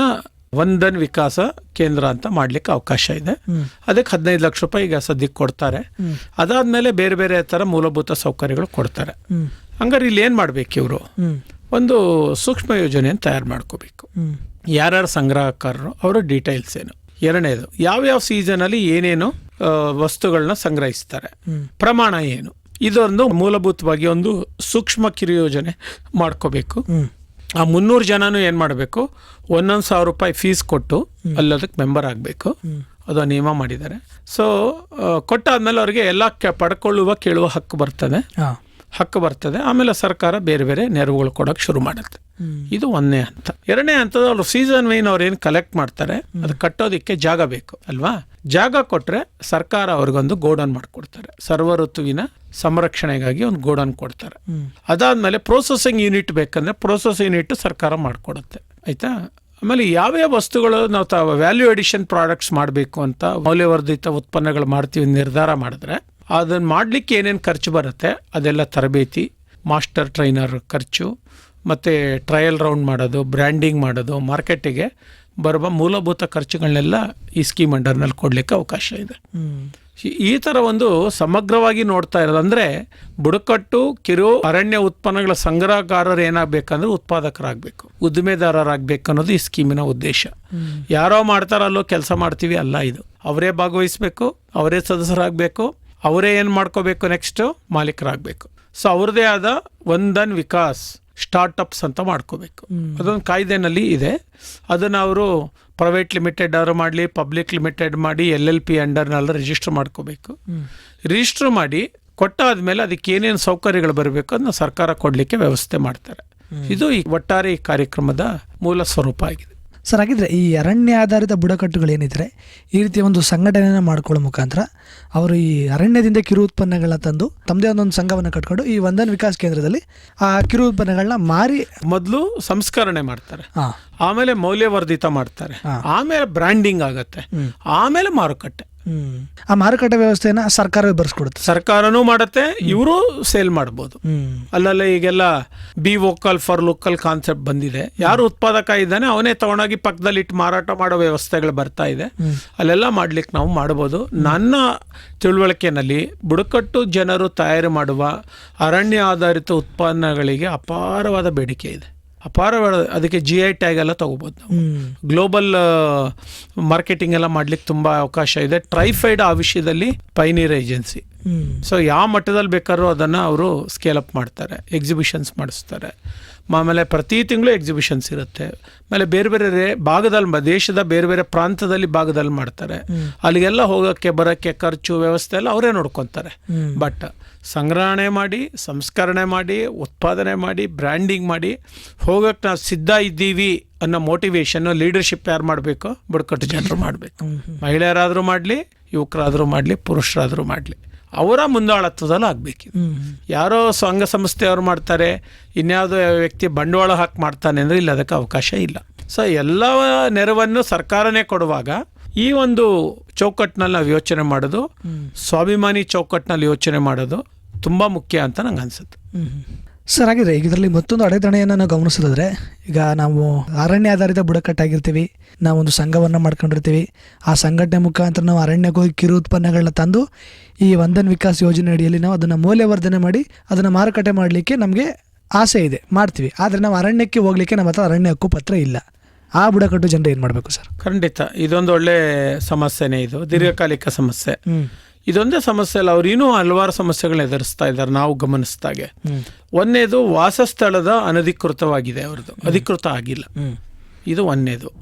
ವಂದನ್ ವಿಕಾಸ ಕೇಂದ್ರ ಅಂತ ಮಾಡ್ಲಿಕ್ಕೆ ಅವಕಾಶ ಇದೆ. ಅದಕ್ಕೆ ಹದಿನೈದು ಲಕ್ಷ ರೂಪಾಯಿ ಈಗ ಸದ್ಯಕ್ಕೆ ಕೊಡ್ತಾರೆ. ಅದಾದ್ಮೇಲೆ ಬೇರೆ ಬೇರೆ ತರ ಮೂಲಭೂತ ಸೌಕರ್ಯಗಳು ಕೊಡ್ತಾರೆ. ಹಂಗಾರೆ ಇಲ್ಲಿ ಏನ್ ಮಾಡ್ಬೇಕು ಇವರು? ಒಂದು ಸೂಕ್ಷ್ಮ ಯೋಜನೆಯನ್ನು ತಯಾರು ಮಾಡ್ಕೋಬೇಕು. ಯಾರ್ಯಾರು ಸಂಗ್ರಹಕಾರರು ಅವರ ಡೀಟೇಲ್ಸ್ ಏನು? ಎರಡನೇದು ಯಾವ್ಯಾವ ಸೀಸನಲ್ಲಿ ಏನೇನು ವಸ್ತುಗಳನ್ನ ಸಂಗ್ರಹಿಸ್ತಾರೆ. ಪ್ರಮಾಣ ಏನು ಇದೊಂದು ಮೂಲಭೂತವಾಗಿ ಒಂದು ಸೂಕ್ಷ್ಮ ಕಿರು ಯೋಜನೆ ಮಾಡ್ಕೋಬೇಕು ಆ ಮುನ್ನೂರು ಜನನು ಏನು ಮಾಡಬೇಕು ಒಂದೊಂದು ಸಾವಿರ ರೂಪಾಯಿ ಫೀಸ್ ಕೊಟ್ಟು ಅಲ್ಲದಕ್ಕೆ ಮೆಂಬರ್ ಆಗಬೇಕು. ಅದು ನಿಯಮ ಮಾಡಿದ್ದಾರೆ. ಸೊ ಕೊಟ್ಟಾದ್ಮೇಲೆ ಅವರಿಗೆ ಎಲ್ಲ ಪಡ್ಕೊಳ್ಳುವ ಕೇಳುವ ಹಕ್ಕು ಬರ್ತದೆ. ಹಕ್ಕು ಬರ್ತದೆ. ಆಮೇಲೆ ಸರ್ಕಾರ ಬೇರೆ ಬೇರೆ ನೆರವುಗಳು ಕೊಡೋಕೆ ಶುರು ಮಾಡುತ್ತೆ. ಇದು ಒಂದನೇ ಹಂತ. ಎರಡನೇ ಹಂತದ ಅವರು ಸೀಸನ್ ವೈನ್ ಅವ್ರು ಏನು ಕಲೆಕ್ಟ್ ಮಾಡ್ತಾರೆ ಅದು ಕಟ್ಟೋದಿಕ್ಕೆ ಜಾಗ ಬೇಕು ಅಲ್ವಾ? ಜಾಗ ಕೊಟ್ಟರೆ ಸರ್ಕಾರ ಅವ್ರಿಗೊಂದು ಗೋಡನ್ ಮಾಡಿಕೊಡ್ತಾರೆ. ಸರ್ವ ಋತುವಿನ ಸಂರಕ್ಷಣೆಗಾಗಿ ಒಂದು ಗೋಡನ್ ಕೊಡ್ತಾರೆ. ಅದಾದಮೇಲೆ ಪ್ರೊಸೆಸಿಂಗ್ ಯೂನಿಟ್ ಬೇಕಂದ್ರೆ ಪ್ರೊಸೆಸ್ ಯೂನಿಟ್ ಸರ್ಕಾರ ಮಾಡಿಕೊಡುತ್ತೆ. ಆಯ್ತಾ? ಆಮೇಲೆ ಯಾವ್ಯಾವ ವಸ್ತುಗಳು ನಾವು ವ್ಯಾಲ್ಯೂ ಎಡಿಷನ್ ಪ್ರಾಡಕ್ಟ್ಸ್ ಮಾಡಬೇಕು ಅಂತ ಮೌಲ್ಯವರ್ಧಿತ ಉತ್ಪನ್ನಗಳು ಮಾಡ್ತೀವಿ ನಿರ್ಧಾರ ಮಾಡಿದ್ರೆ ಅದನ್ನ ಮಾಡಲಿಕ್ಕೆ ಏನೇನು ಖರ್ಚು ಬರುತ್ತೆ, ಅದೆಲ್ಲ ತರಬೇತಿ, ಮಾಸ್ಟರ್, ಟ್ರೈನರ್ ಖರ್ಚು, ಮತ್ತು ಟ್ರಯಲ್ ರೌಂಡ್ ಮಾಡೋದು, ಬ್ರ್ಯಾಂಡಿಂಗ್ ಮಾಡೋದು, ಮಾರ್ಕೆಟಿಗೆ ಬರುವ ಮೂಲಭೂತ ಖರ್ಚುಗಳನ್ನೆಲ್ಲ ಈ ಸ್ಕೀಮ್ ಅಂಡರ್ನಲ್ಲಿ ಕೊಡಲಿಕ್ಕೆ ಅವಕಾಶ ಇದೆ. ಈ- ಥರ ಒಂದು ಸಮಗ್ರವಾಗಿ ನೋಡ್ತಾ ಇರೋದು ಅಂದ್ರೆ ಬುಡಕಟ್ಟು, ಕಿರು, ಅರಣ್ಯ ಉತ್ಪನ್ನಗಳ ಸಂಗ್ರಹಕಾರರು ಏನಾಗಬೇಕಂದ್ರೆ ಉತ್ಪಾದಕರಾಗಬೇಕು, ಉದ್ದಿಮೆದಾರರಾಗಬೇಕು ಅನ್ನೋದು ಈ ಸ್ಕೀಮಿನ ಉದ್ದೇಶ. ಯಾರೋ ಮಾಡ್ತಾರಲ್ಲೋ ಕೆಲಸ ಮಾಡ್ತೀವಿ, ಅಲ್ಲ ಇದು. ಅವರೇ ಭಾಗವಹಿಸಬೇಕು, ಅವರೇ ಸದಸ್ಯರಾಗಬೇಕು ಅವರೇ ಏನು ಮಾಡ್ಕೋಬೇಕು ನೆಕ್ಸ್ಟ್ ಮಾಲೀಕರಾಗಬೇಕು. ಸೊ ಅವ್ರದೇ ಆದ ವಂದನ್ ವಿಕಾಸ್ ಸ್ಟಾರ್ಟಪ್ಸ್ ಅಂತ ಮಾಡ್ಕೋಬೇಕು. ಅದೊಂದು ಕಾಯ್ದೆನಲ್ಲಿ ಇದೆ. ಅದನ್ನು ಅವರು ಪ್ರೈವೇಟ್ ಲಿಮಿಟೆಡ್ ಅವರು ಮಾಡಲಿ ಪಬ್ಲಿಕ್ ಲಿಮಿಟೆಡ್ ಮಾಡಿ ಎಲ್ ಎಲ್ ಪಿ ಅಂಡರ್ನೆಲ್ಲ ರಿಜಿಸ್ಟರ್ ಮಾಡ್ಕೋಬೇಕು. ರಿಜಿಸ್ಟರ್ ಮಾಡಿ ಕೊಟ್ಟಾದ್ಮೇಲೆ ಅದಕ್ಕೆ ಏನೇನು ಸೌಕರ್ಯಗಳು ಬರಬೇಕು ಅದನ್ನ ಸರ್ಕಾರ ಕೊಡಲಿಕ್ಕೆ ವ್ಯವಸ್ಥೆ ಮಾಡ್ತಾರೆ. ಇದು ಈ ಒಟ್ಟಾರೆ ಈ ಕಾರ್ಯಕ್ರಮದ ಮೂಲ ಸ್ವರೂಪ ಆಗಿದೆ. ಸರ್ ಹಾಗಿದ್ರೆ ಈ ಅರಣ್ಯ ಆಧಾರಿತ ಬುಡಕಟ್ಟುಗಳೇನಿದ್ರೆ ಈ ರೀತಿಯ ಒಂದು ಸಂಘಟನೆಯನ್ನು ಮಾಡ್ಕೊಳ್ಳೋ ಮುಖಾಂತರ ಅವರು ಈ ಅರಣ್ಯದಿಂದ ಕಿರು ಉತ್ಪನ್ನಗಳನ್ನ ತಂದು ತಮ್ಮದೇ ಒಂದೊಂದು ಸಂಘವನ್ನು ಕಟ್ಕೊಂಡು ಈ ವಂದನ್ ವಿಕಾಸ್ ಕೇಂದ್ರದಲ್ಲಿ ಆ ಕಿರು ಉತ್ಪನ್ನಗಳನ್ನ ಮಾರಿ ಮೊದಲು ಸಂಸ್ಕರಣೆ ಮಾಡ್ತಾರೆ. ಆಮೇಲೆ ಮೌಲ್ಯವರ್ಧಿತ ಮಾಡ್ತಾರೆ. ಆಮೇಲೆ ಬ್ರ್ಯಾಂಡಿಂಗ್ ಆಗತ್ತೆ. ಆಮೇಲೆ ಮಾರುಕಟ್ಟೆ. ಆ ಮಾರುಕಟ್ಟೆ ವ್ಯವಸ್ಥೆಯನ್ನ ಸರ್ಕಾರವೇ ಬರ್ಸ್ಕೊಡುತ್ತೆ. ಸರ್ಕಾರನೂ ಮಾಡುತ್ತೆ ಇವರು ಸೇಲ್ ಮಾಡ್ಬೋದು. ಅಲ್ಲೆಲ್ಲ ಅಲ್ಲಲ್ಲ ಈಗೆಲ್ಲ be vocal for local concept ಬಂದಿದೆ. ಯಾರು ಉತ್ಪಾದಕ ಇದ್ದಾನೆ ಅವನೇ ತಗೊಂಡೋಗಿ ಪಕ್ಕದಲ್ಲಿ ಇಟ್ಟು ಮಾರಾಟ ಮಾಡೋ ವ್ಯವಸ್ಥೆಗಳು ಬರ್ತಾ ಇದೆ. ಅಲ್ಲೆಲ್ಲ ಮಾಡ್ಲಿಕ್ಕೆ ನಾವು ಮಾಡ್ಬೋದು. ನನ್ನ ತಿಳುವಳಿಕೆನಲ್ಲಿ ಬುಡಕಟ್ಟು ಜನರು ತಯಾರು ಮಾಡುವ ಅರಣ್ಯ ಆಧಾರಿತ ಉತ್ಪನ್ನಗಳಿಗೆ ಅಪಾರವಾದ ಬೇಡಿಕೆ ಇದೆ. ಅಪಾರವಾದ ಅದಕ್ಕೆ ಜಿ ಐ ಟ್ಯಾಗ್ ಎಲ್ಲ ತಗೋಬೋದು ನಾವು. ಗ್ಲೋಬಲ್ ಮಾರ್ಕೆಟಿಂಗ್ ಎಲ್ಲ ಮಾಡ್ಲಿಕ್ಕೆ ತುಂಬ ಅವಕಾಶ ಇದೆ. ಟ್ರೈಫೈಡ್ ಆ ವಿಷಯದಲ್ಲಿ ಪೈನೀರ್ ಏಜೆನ್ಸಿ ಸೊ ಯಾವ ಮಟ್ಟದಲ್ಲಿ ಬೇಕಾದ್ರೂ ಅದನ್ನು ಅವರು ಸ್ಕೇಲ್ ಅಪ್ ಮಾಡ್ತಾರೆ ಎಕ್ಸಿಬಿಷನ್ಸ್ ಮಾಡಿಸ್ತಾರೆ. ಆಮೇಲೆ ಪ್ರತಿ ತಿಂಗಳು ಎಕ್ಸಿಬಿಷನ್ಸ್ ಇರುತ್ತೆ. ಆಮೇಲೆ ಬೇರೆ ಬೇರೆ ರೇ- ಭಾಗದಲ್ಲಿ ದೇಶದ ಬೇರೆ ಬೇರೆ ಪ್ರಾಂತದಲ್ಲಿ ಭಾಗದಲ್ಲಿ ಮಾಡ್ತಾರೆ. ಅಲ್ಲಿಗೆಲ್ಲ ಹೋಗೋಕ್ಕೆ ಬರೋಕ್ಕೆ ಖರ್ಚು ವ್ಯವಸ್ಥೆ ಎಲ್ಲ ಅವರೇ ನೋಡ್ಕೊತಾರೆ ಬಟ್ ಸಂಗ್ರಹಣೆ ಮಾಡಿ ಸಂಸ್ಕರಣೆ ಮಾಡಿ ಉತ್ಪಾದನೆ ಮಾಡಿ ಬ್ರ್ಯಾಂಡಿಂಗ್ ಮಾಡಿ ಹೋಗಕ್ಕೆ ನಾವು ಸಿದ್ಧ ಇದ್ದೀವಿ ಅನ್ನೋ ಮೋಟಿವೇಶನ್ನು ಲೀಡರ್ಶಿಪ್ ಯಾರು ಮಾಡಬೇಕು? ಬುಡಕಟ್ಟು ಜನರು ಮಾಡಬೇಕು. ಮಹಿಳೆಯರಾದರೂ ಮಾಡಲಿ ಯುವಕರಾದರೂ ಮಾಡಲಿ ಪುರುಷರಾದರೂ ಮಾಡಲಿ. ಅವರ ಮುಂದಾಳತ್ವದಲ್ಲಿ ಆಗಬೇಕು ಯಾರೋ ಸಂಘ ಸಂಸ್ಥೆಯವರು ಮಾಡ್ತಾರೆ ಇನ್ಯಾವುದೋ ವ್ಯಕ್ತಿ ಬಂಡವಾಳ ಹಾಕಿ ಮಾಡ್ತಾನೆ ಅಂದರೆ ಇಲ್ಲಿ ಅದಕ್ಕೆ ಅವಕಾಶ ಇಲ್ಲ. ಸೊ ಎಲ್ಲ ನೆರವನ್ನು ಸರ್ಕಾರನೇ ಕೊಡುವಾಗ ಈ ಒಂದು ಚೌಕಟ್ಟಿನಲ್ಲಿ ನಾವು ಯೋಚನೆ ಮಾಡೋದು, ಸ್ವಾಭಿಮಾನಿ ಚೌಕಟ್ಟಿನಲ್ಲಿ ಯೋಚನೆ ಮಾಡೋದು ತುಂಬ ಮುಖ್ಯ ಅಂತ ನಂಗೆ ಅನ್ಸುತ್ತೆ. ಸರ್, ಹಾಗಿದ್ರೆ ಈಗ ಇದರಲ್ಲಿ ಮತ್ತೊಂದು ಅಡೆತಡೆಯನ್ನು ನಾವು ಗಮನಿಸೋದಾದ್ರೆ, ಈಗ ನಾವು ಅರಣ್ಯ ಆಧಾರಿತ ಬುಡಕಟ್ಟಾಗಿರ್ತೀವಿ, ನಾವೊಂದು ಸಂಘವನ್ನು ಮಾಡ್ಕೊಂಡಿರ್ತೀವಿ, ಆ ಸಂಘಟನೆ ಮುಖಾಂತರ ನಾವು ಅರಣ್ಯಕ್ಕೆ ಹೋಗಿ ಕಿರು ಉತ್ಪನ್ನಗಳನ್ನ ತಂದು ಈ ವಂದನ್ ವಿಕಾಸ್ ಯೋಜನೆ ಅಡಿಯಲ್ಲಿ ನಾವು ಅದನ್ನು ಮೌಲ್ಯವರ್ಧನೆ ಮಾಡಿ ಅದನ್ನು ಮಾರುಕಟ್ಟೆ ಮಾಡಲಿಕ್ಕೆ ನಮಗೆ ಆಸೆ ಇದೆ, ಮಾಡ್ತೀವಿ ಆದರೆ ನಾವು ಅರಣ್ಯಕ್ಕೆ ಹೋಗ್ಲಿಕ್ಕೆ ನಮ್ಮ ಹತ್ರ ಅರಣ್ಯ ಹಕ್ಕು ಪತ್ರ ಇಲ್ಲ ಆ ಬುಡಕಟ್ಟು ಜನರು ಏನು ಮಾಡಬೇಕು ಸರ್? ಖಂಡಿತ. ಇದೊಂದು ಒಳ್ಳೆ ಸಮಸ್ಯೆನೇ ಇದು. ದೀರ್ಘಕಾಲಿಕ ಸಮಸ್ಯೆ. ಇದೊಂದೇ ಸಮಸ್ಯೆ ಅಲ್ಲ ಅವ್ರು ಇನ್ನೂ ಹಲವಾರು ಸಮಸ್ಯೆಗಳನ್ನ ಎದುರಿಸ್ತಾ ಇದ್ದಾರೆ ನಾವು ಗಮನಿಸಿದಾಗೆ. ಒಂದೇದು ಒಂದನೇದು ವಾಸಸ್ಥಳದ ಅನಧಿಕೃತವಾಗಿದೆ ಅವ್ರದ್ದು. ಅಧಿಕೃತ ಆಗಿಲ್ಲ. ಇದು ಒಂದನೇದು.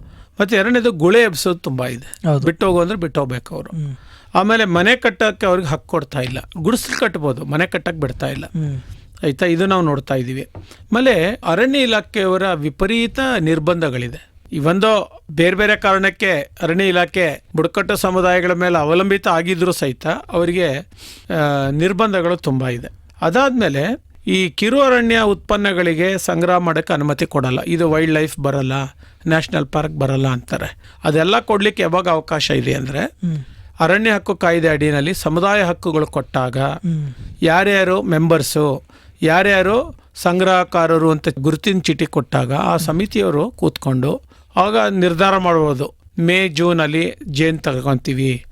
ಮತ್ತೆ ಎರಡನೇದು ಗುಳೆ ಎಬ್ಸೋದು ತುಂಬಾ ಇದೆ. ಬಿಟ್ಟು ಹೋಗು ಅಂದ್ರೆ ಬಿಟ್ಟು ಹೋಗ್ಬೇಕು ಅವರು. ಆಮೇಲೆ ಮನೆ ಕಟ್ಟಕ್ಕೆ ಅವ್ರಿಗೆ ಹಕ್ಕು ಕೊಡ್ತಾ ಇಲ್ಲ. ಗುಡಿಸಲು ಕಟ್ಬೋದು ಮನೆ ಕಟ್ಟಕ್ಕೆ ಬಿಡ್ತಾ ಇಲ್ಲ. ಆಯಿತಾ ಆಯ್ತಾ? ಇದು ನಾವು ನೋಡ್ತಾ ಇದ್ದೀವಿ ಆಮೇಲೆ ಅರಣ್ಯ ಇಲಾಖೆಯವರ ವಿಪರೀತ ನಿರ್ಬಂಧಗಳಿದೆ. ಇವೊಂದು ಬೇರೆ ಬೇರೆ ಕಾರಣಕ್ಕೆ ಅರಣ್ಯ ಇಲಾಖೆ ಬುಡಕಟ್ಟು ಸಮುದಾಯಗಳ ಮೇಲೆ ಅವಲಂಬಿತ ಆಗಿದ್ರೂ ಸಹಿತ ಅವರಿಗೆ ನಿರ್ಬಂಧಗಳು ತುಂಬ ಇದೆ. ಅದಾದಮೇಲೆ ಈ ಕಿರು ಅರಣ್ಯ ಉತ್ಪನ್ನಗಳಿಗೆ ಸಂಗ್ರಹ ಮಾಡೋಕ್ಕೆ ಅನುಮತಿ ಕೊಡಲ್ಲ. ಇದು ವೈಲ್ಡ್ ಲೈಫ್ ಬರಲ್ಲ ನ್ಯಾಷನಲ್ ಪಾರ್ಕ್ ಬರಲ್ಲ ಅಂತಾರೆ. ಅದೆಲ್ಲ ಕೊಡಲಿಕ್ಕೆ ಯಾವಾಗ ಅವಕಾಶ ಇದೆ ಅಂದರೆ ಅರಣ್ಯ ಹಕ್ಕು ಕಾಯ್ದೆ ಅಡಿಯಲ್ಲಿ ಸಮುದಾಯ ಹಕ್ಕುಗಳು ಕೊಟ್ಟಾಗ ಯಾರ್ಯಾರು ಮೆಂಬರ್ಸು ಯಾರ್ಯಾರು ಸಂಗ್ರಹಕಾರರು ಅಂತ ಗುರುತಿನ ಚೀಟಿ ಕೊಟ್ಟಾಗ ಆ ಸಮಿತಿಯವರು ಕೂತ್ಕೊಂಡು ಆಗ ನಿರ್ಧಾರ ಮಾಡ್ಬೋದು. ಮೇ ಜೂನಲ್ಲಿ ಜೇನು ತಗೊಂತೀವಿ.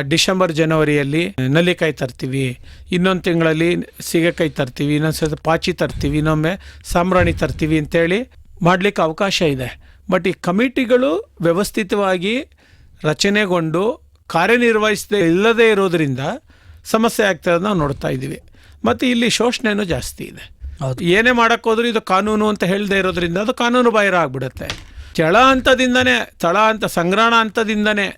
ಡಿಸೆಂಬರ್ ಜನವರಿಯಲ್ಲಿ ನಲ್ಲಿಕಾಯಿ ತರ್ತೀವಿ. ಇನ್ನೊಂದು ತಿಂಗಳಲ್ಲಿ ಸೀಗೆಕಾಯಿ ತರ್ತೀವಿ. ಇನ್ನೊಂದು ಸಲ ಪಾಚಿ ತರ್ತೀವಿ. ಇನ್ನೊಮ್ಮೆ ಸಾಂಬ್ರಾಣಿ ತರ್ತೀವಿ ಅಂತೇಳಿ ಮಾಡಲಿಕ್ಕೆ ಅವಕಾಶ ಇದೆ. ಬಟ್ ಈ ಕಮಿಟಿಗಳು ವ್ಯವಸ್ಥಿತವಾಗಿ ರಚನೆಗೊಂಡು ಕಾರ್ಯನಿರ್ವಹಿಸದೆ ಇಲ್ಲದೇ ಇರೋದ್ರಿಂದ ಸಮಸ್ಯೆ ಆಗ್ತದೆ ನಾವು ನೋಡ್ತಾ ಇದ್ದೀವಿ. ಮತ್ತು ಇಲ್ಲಿ ಶೋಷಣೆನೂ ಜಾಸ್ತಿ ಇದೆ. ಏನೇ ಮಾಡೋಕ್ಕೋದ್ರೂ ಇದು ಕಾನೂನು ಅಂತ ಹೇಳದೇ ಇರೋದ್ರಿಂದ ಅದು ಕಾನೂನು ಬಾಹಿರ ಆಗ್ಬಿಡುತ್ತೆ. ಕೆಳ ಹಂತದಿಂದನೇ ತಳ ಹಂತ ಸಂಗ್ರಹಣ ಹಂತದಿಂದನೇ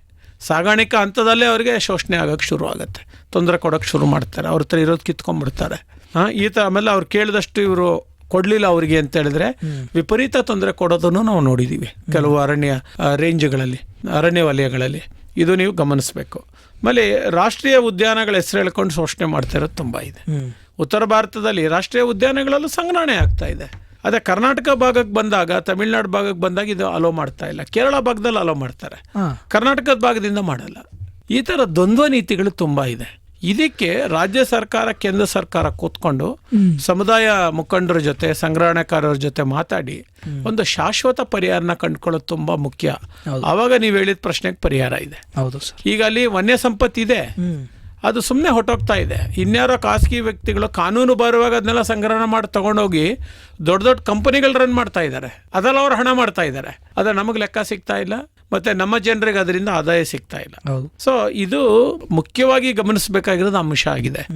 ಸಾಗಾಣಿಕಾ ಹಂತದಲ್ಲೇ ಅವರಿಗೆ ಶೋಷಣೆ ಆಗೋಕ್ಕೆ ಶುರು ಆಗುತ್ತೆ. ತೊಂದರೆ ಕೊಡೋಕ್ಕೆ ಶುರು ಮಾಡ್ತಾರೆ. ಅವ್ರ ಹತ್ರ ಇರೋದು ಕಿತ್ಕೊಂಡ್ಬಿಡ್ತಾರೆ. ಹಾಂ ಈ ಥರ ಆಮೇಲೆ ಅವ್ರು ಕೇಳಿದಷ್ಟು ಇವರು ಕೊಡಲಿಲ್ಲ ಅವರಿಗೆ ಅಂತ ಹೇಳಿದ್ರೆ ವಿಪರೀತ ತೊಂದರೆ ಕೊಡೋದನ್ನು ನಾವು ನೋಡಿದ್ದೀವಿ ಕೆಲವು ಅರಣ್ಯ ರೇಂಜ್ಗಳಲ್ಲಿ ಅರಣ್ಯ ವಲಯಗಳಲ್ಲಿ. ಇದು ನೀವು ಗಮನಿಸಬೇಕು. ಆಮೇಲೆ ರಾಷ್ಟ್ರೀಯ ಉದ್ಯಾನಗಳ ಹೆಸರು ಹೇಳ್ಕೊಂಡು ಶೋಷಣೆ ಮಾಡ್ತಾ ಇರೋದು ತುಂಬ ಇದೆ. ಉತ್ತರ ಭಾರತದಲ್ಲಿ ರಾಷ್ಟ್ರೀಯ ಉದ್ಯಾನಗಳಲ್ಲೂ ಸಂಗ್ರಹಣೆ ಆಗ್ತಾ ಇದೆ. ಅದೇ ಕರ್ನಾಟಕ ಭಾಗಕ್ಕೆ ಬಂದಾಗ ತಮಿಳ್ನಾಡು ಭಾಗಕ್ಕೆ ಬಂದಾಗ ಇದು ಅಲೋ ಮಾಡ್ತಾ ಇಲ್ಲ. ಕೇರಳ ಭಾಗದಲ್ಲಿ ಅಲೋ ಮಾಡ್ತಾರೆ. ಕರ್ನಾಟಕದ ಭಾಗದಿಂದ ಮಾಡಲ್ಲ. ಈ ಥರ ದ್ವಂದ್ವ ನೀತಿಗಳು ತುಂಬ ಇದೆ. ಇದಕ್ಕೆ ರಾಜ್ಯ ಸರ್ಕಾರ ಕೇಂದ್ರ ಸರ್ಕಾರ ಕೂತ್ಕೊಂಡು ಸಮುದಾಯ ಮುಖಂಡರ ಜೊತೆ ಸಂಗ್ರಹಣೆಕಾರರ ಜೊತೆ ಮಾತಾಡಿ ಒಂದು ಶಾಶ್ವತ ಪರಿಹಾರನ ಕಂಡುಕೊಳ್ಳೋದು ತುಂಬ ಮುಖ್ಯ. ಆವಾಗ ನೀವು ಹೇಳಿದ ಪ್ರಶ್ನೆಗೆ ಪರಿಹಾರ ಇದೆ. ಹೌದು ಸರ್. ಈಗ ಅಲ್ಲಿ ವನ್ಯ ಸಂಪತ್ತಿದೆ ಅದು ಸುಮ್ಮನೆ ಹೊಟ್ಟೋಗ್ತಾ ಇದೆ. ಇನ್ಯಾರೋ ಖಾಸಗಿ ವ್ಯಕ್ತಿಗಳು ಕಾನೂನು ಬರುವಾಗ ಅದನ್ನೆಲ್ಲ ಸಂಗ್ರಹಣ ಮಾಡಿ ತೊಗೊಂಡೋಗಿ ದೊಡ್ಡ ದೊಡ್ಡ ಕಂಪನಿಗಳು ರನ್ ಮಾಡ್ತಾ ಇದ್ದಾರೆ. ಅದೆಲ್ಲ ಅವ್ರು ಹಣ ಮಾಡ್ತಾ ಇದ್ದಾರೆ. ಅದ ನಮಗೆ ಲೆಕ್ಕ ಸಿಗ್ತಾ ಇಲ್ಲ ಮತ್ತೆ ನಮ್ಮ ಜನರಿಗೆ ಅದರಿಂದ ಆದಾಯ ಸಿಗ್ತಾ ಇಲ್ಲ. ಹೌದು. ಸೊ ಇದು ಮುಖ್ಯವಾಗಿ ಗಮನಿಸಬೇಕಾಗಿರೋದು ಅಂಶ ಆಗಿದೆ.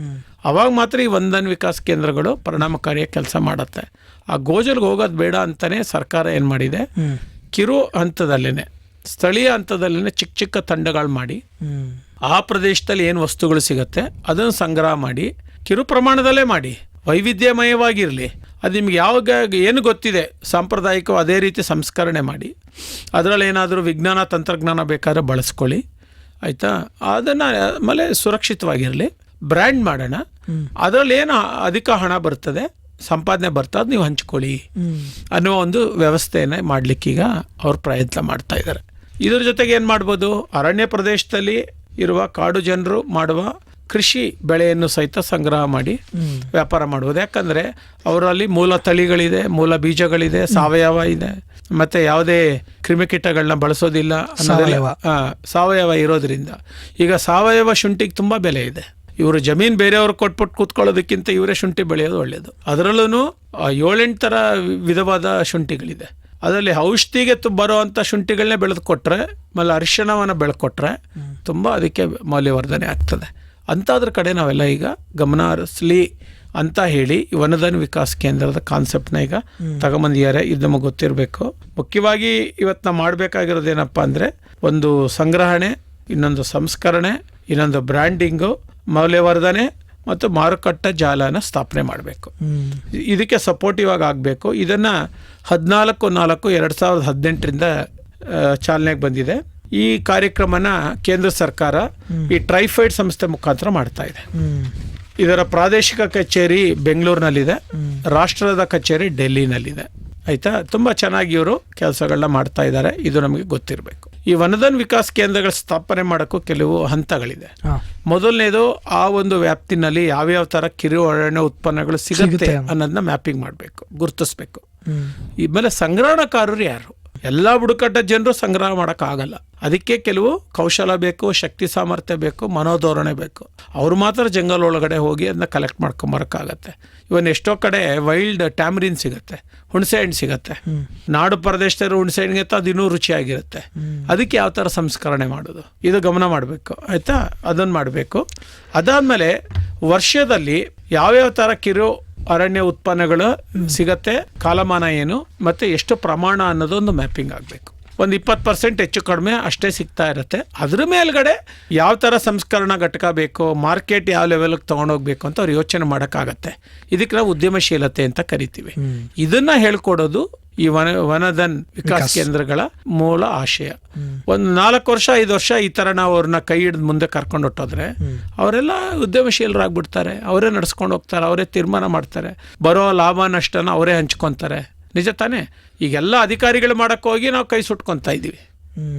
ಅವಾಗ ಮಾತ್ರ ಈ ವಂದನ್ ವಿಕಾಸ್ ಕೇಂದ್ರಗಳು ಪರಿಣಾಮಕಾರಿಯಾಗಿ ಕೆಲಸ ಮಾಡುತ್ತೆ. ಆ ಗೋಜಲ್ಗೆ ಹೋಗೋದು ಬೇಡ ಅಂತಲೇ ಸರ್ಕಾರ ಏನು ಮಾಡಿದೆ? ಕಿರು ಹಂತದಲ್ಲೇ ಸ್ಥಳೀಯ ಹಂತದಲ್ಲೇನೆ ಚಿಕ್ಕ ಚಿಕ್ಕ ತಂಡಗಳು ಮಾಡಿ ಆ ಪ್ರದೇಶದಲ್ಲಿ ಏನು ವಸ್ತುಗಳು ಸಿಗುತ್ತೆ ಅದನ್ನು ಸಂಗ್ರಹ ಮಾಡಿ ಕಿರು ಪ್ರಮಾಣದಲ್ಲೇ ಮಾಡಿ. ವೈವಿಧ್ಯಮಯವಾಗಿರಲಿ. ಅದು ನಿಮ್ಗೆ ಯಾವಾಗ ಏನು ಗೊತ್ತಿದೆ ಸಾಂಪ್ರದಾಯಿಕ ಅದೇ ರೀತಿ ಸಂಸ್ಕರಣೆ ಮಾಡಿ. ಅದರಲ್ಲಿ ಏನಾದರೂ ವಿಜ್ಞಾನ ತಂತ್ರಜ್ಞಾನ ಬೇಕಾದ್ರೆ ಬಳಸ್ಕೊಳ್ಳಿ. ಆಯಿತಾ? ಅದನ್ನು ಆಮೇಲೆ ಸುರಕ್ಷಿತವಾಗಿರಲಿ. ಬ್ರ್ಯಾಂಡ್ ಮಾಡೋಣ. ಅದರಲ್ಲಿ ಏನು ಅಧಿಕ ಹಣ ಬರ್ತದೆ ಸಂಪಾದನೆ ಬರ್ತಾ ಅದು ನೀವು ಹಂಚ್ಕೊಳ್ಳಿ ಅನ್ನೋ ಅನ್ನುವ ಒಂದು ವ್ಯವಸ್ಥೆಯನ್ನೇ ಮಾಡಲಿಕ್ಕೀಗ ಅವ್ರು ಪ್ರಯತ್ನ ಮಾಡ್ತಾ ಇದ್ದಾರೆ ಇದ್ರ ಜೊತೆಗೆ ಏನು ಮಾಡ್ಬೋದು? ಅರಣ್ಯ ಪ್ರದೇಶದಲ್ಲಿ ಇರುವ ಕಾಡು ಜನರು ಮಾಡುವ ಕೃಷಿ ಬೆಳೆಯನ್ನು ಸಹಿತ ಸಂಗ್ರಹ ಮಾಡಿ ವ್ಯಾಪಾರ ಮಾಡುವುದು. ಯಾಕಂದರೆ ಅವರಲ್ಲಿ ಮೂಲ ತಳಿಗಳಿದೆ ಮೂಲ ಬೀಜಗಳಿದೆ ಸಾವಯವ ಇದೆ. ಮತ್ತೆ ಯಾವುದೇ ಕ್ರಿಮಿಕೀಟಗಳನ್ನ ಬಳಸೋದಿಲ್ಲ ಸಾವಯವ. ಸಾವಯವ ಇರೋದ್ರಿಂದ. ಈಗ ಸಾವಯವ ಶುಂಠಿಗೆ ತುಂಬ ಬೆಲೆ ಇದೆ. ಇವರು ಜಮೀನು ಬೇರೆಯವ್ರು ಕೊಟ್ಬಿಟ್ಟು ಕೂತ್ಕೊಳ್ಳೋದಕ್ಕಿಂತ ಇವರೇ ಶುಂಠಿ ಬೆಳೆಯೋದು ಒಳ್ಳೆಯದು ಅದರಲ್ಲೂ ಏಳೆಂಟು ಥರ ವಿಧವಾದ ಶುಂಠಿಗಳಿದೆ. ಅದರಲ್ಲಿ ಔಷಧಿಗೆ ತು ಬರೋವಂಥ ಶುಂಠಿಗಳನ್ನೇ ಬೆಳೆದು ಕೊಟ್ಟರೆ ಆಮೇಲೆ ಅರಿಶಿಣವನ್ನು ಬೆಳೆಕೊಟ್ರೆ ತುಂಬ ಅದಕ್ಕೆ ಮೌಲ್ಯವರ್ಧನೆ ಆಗ್ತದೆ. ಅಂಥದ್ರ ಕಡೆ ನಾವೆಲ್ಲ ಈಗ ಗಮನ ಹರಿಸ್ಲಿ ಅಂತ ಹೇಳಿ ಈ ವನಧನ್ ವಿಕಾಸ್ ಕೇಂದ್ರದ ಕಾನ್ಸೆಪ್ಟ್ನ ಈಗ ತಗೊಂಬಂದಿದ್ದಾರೆ. ಇದು ನಮಗೆ ಗೊತ್ತಿರಬೇಕು. ಮುಖ್ಯವಾಗಿ ಇವತ್ತು ನಾವು ಮಾಡಬೇಕಾಗಿರೋದು ಏನಪ್ಪ ಅಂದರೆ ಒಂದು ಸಂಗ್ರಹಣೆ ಇನ್ನೊಂದು ಸಂಸ್ಕರಣೆ ಇನ್ನೊಂದು ಬ್ರ್ಯಾಂಡಿಂಗು ಮೌಲ್ಯವರ್ಧನೆ ಮತ್ತು ಮಾರುಕಟ್ಟೆ ಜಾಲನ ಸ್ಥಾಪನೆ ಮಾಡಬೇಕು. ಇದಕ್ಕೆ ಸಪೋರ್ಟಿವ್ ಆಗಿ ಆಗಬೇಕು. ಇದನ್ನು ಹದಿನಾಲ್ಕು ನಾಲ್ಕು ಎರಡು ಸಾವಿರದ ಹದಿನೆಂಟರಿಂದ ಚಾಲನೆಗೆ ಬಂದಿದೆ. ಈ ಕಾರ್ಯಕ್ರಮನ ಕೇಂದ್ರ ಸರ್ಕಾರ ಈ ಟ್ರೈಫೈಡ್ ಸಂಸ್ಥೆ ಮುಖಾಂತರ ಮಾಡ್ತಾ ಇದೆ. ಇದರ ಪ್ರಾದೇಶಿಕ ಕಚೇರಿ ಬೆಂಗಳೂರಿನಲ್ಲಿದೆ. ರಾಷ್ಟ್ರದ ಕಚೇರಿ ಡೆಲ್ಲಿನಲ್ಲಿದೆ. ಆಯ್ತಾ? ತುಂಬ ಚೆನ್ನಾಗಿ ಇವರು ಕೆಲಸಗಳನ್ನ ಮಾಡ್ತಾ ಇದ್ದಾರೆ. ಇದು ನಮಗೆ ಗೊತ್ತಿರಬೇಕು. ಈ ವನಧನ್ ವಿಕಾಸ್ ಕೇಂದ್ರಗಳ ಸ್ಥಾಪನೆ ಮಾಡೋಕ್ಕೂ ಕೆಲವು ಹಂತಗಳಿದೆ. ಮೊದಲನೇದು ಆ ಒಂದು ವ್ಯಾಪ್ತಿನಲ್ಲಿ ಯಾವ್ಯಾವ ಥರ ಕಿರು ಅರಣ್ಯ ಉತ್ಪನ್ನಗಳು ಸಿಗುತ್ತೆ ಸಿಗುತ್ತೆ. ಅನ್ನೋದನ್ನ ಮ್ಯಾಪಿಂಗ್ ಮಾಡಬೇಕು. ಗುರುತಿಸ್ಬೇಕು. ಈ ಮೇಲೆ ಸಂಗ್ರಹಣಕಾರರು ಯಾರು? ಎಲ್ಲ ಬುಡಕಟ್ಟ ಜನರು ಸಂಗ್ರಹ ಮಾಡೋಕ್ಕಾಗಲ್ಲ. ಅದಕ್ಕೆ ಕೆಲವು ಕೌಶಲ ಬೇಕು ಶಕ್ತಿ ಸಾಮರ್ಥ್ಯ ಬೇಕು ಮನೋಧೋರಣೆ ಬೇಕು. ಅವ್ರು ಮಾತ್ರ ಜಂಗಲ್ ಒಳಗಡೆ ಹೋಗಿ ಅದನ್ನ ಕಲೆಕ್ಟ್ ಮಾಡ್ಕೊಂಬರೋಕ್ಕಾಗತ್ತೆ. ಇವನ್ ಎಷ್ಟೋ ಕಡೆ ವೈಲ್ಡ್ ಟ್ಯಾಮ್ರಿನ್ ಸಿಗುತ್ತೆ ಹುಣಸೆ ಹಣ್ಣು ಸಿಗುತ್ತೆ ನಾಡು ಪ್ರದೇಶದಲ್ಲಿ ಹುಣಸೆ ಹಣ್ಣಿಗೆ ಅದು ಇನ್ನೂ ರುಚಿಯಾಗಿರುತ್ತೆ. ಅದಕ್ಕೆ ಯಾವ ಥರ ಸಂಸ್ಕರಣೆ ಮಾಡೋದು? ಇದು ಗಮನ ಮಾಡಬೇಕು ಆಯಿತಾ? ಅದನ್ನು ಮಾಡಬೇಕು. ಅದಾದಮೇಲೆ ವರ್ಷದಲ್ಲಿ ಯಾವ್ಯಾವ ಥರ ಕಿರು ಅರಣ್ಯ ಉತ್ಪನ್ನಗಳು ಸಿಗತ್ತೆ ಕಾಲಮಾನ ಏನು ಮತ್ತೆ ಎಷ್ಟು ಪ್ರಮಾಣ ಅನ್ನೋದೊಂದು ಮ್ಯಾಪಿಂಗ್ ಆಗಬೇಕು. ಒಂದು ಇಪ್ಪತ್ತು ಪರ್ಸೆಂಟ್ ಹೆಚ್ಚು ಕಡಿಮೆ ಅಷ್ಟೇ ಸಿಗ್ತಾ ಇರುತ್ತೆ. ಅದ್ರ ಮೇಲ್ಗಡೆ ಯಾವ ಥರ ಸಂಸ್ಕರಣಾ ಘಟಕ ಬೇಕು ಮಾರ್ಕೆಟ್ ಯಾವ ಲೆವೆಲ್ಗೆ ತೊಗೊಂಡೋಗ್ಬೇಕು ಅಂತ ಅವ್ರು ಯೋಚನೆ ಮಾಡೋಕ್ಕಾಗತ್ತೆ. ಇದಕ್ಕೆ ನಾವು ಉದ್ಯಮಶೀಲತೆ ಅಂತ ಕರಿತೀವಿ. ಇದನ್ನ ಹೇಳ್ಕೊಡೋದು ಈ ವನ ವನದನ್ ವಿಕಾಸ್ ಕೇಂದ್ರಗಳ ಮೂಲ ಆಶಯ. ಒಂದು ನಾಲ್ಕು ವರ್ಷ ಐದು ವರ್ಷ ಈ ಥರ ನಾವು ಅವ್ರನ್ನ ಕೈ ಹಿಡಿದು ಮುಂದೆ ಕರ್ಕೊಂಡು ಹೊಟ್ಟೋದ್ರೆ ಅವರೆಲ್ಲ ಉದ್ಯಮಶೀಲರಾಗ್ಬಿಡ್ತಾರೆ. ಅವರೇ ನಡ್ಸ್ಕೊಂಡು ಹೋಗ್ತಾರೆ ಅವರೇ ತೀರ್ಮಾನ ಮಾಡ್ತಾರೆ. ಬರೋ ಲಾಭ ನಷ್ಟನ ಅವರೇ ಹಂಚ್ಕೊತಾರೆ. ನಿಜ ತಾನೇ? ಈಗೆಲ್ಲ ಅಧಿಕಾರಿಗಳು ಮಾಡಕ್ಕೆ ಹೋಗಿ ನಾವು ಕೈ ಸುಟ್ಕೊತಾ ಇದ್ದೀವಿ.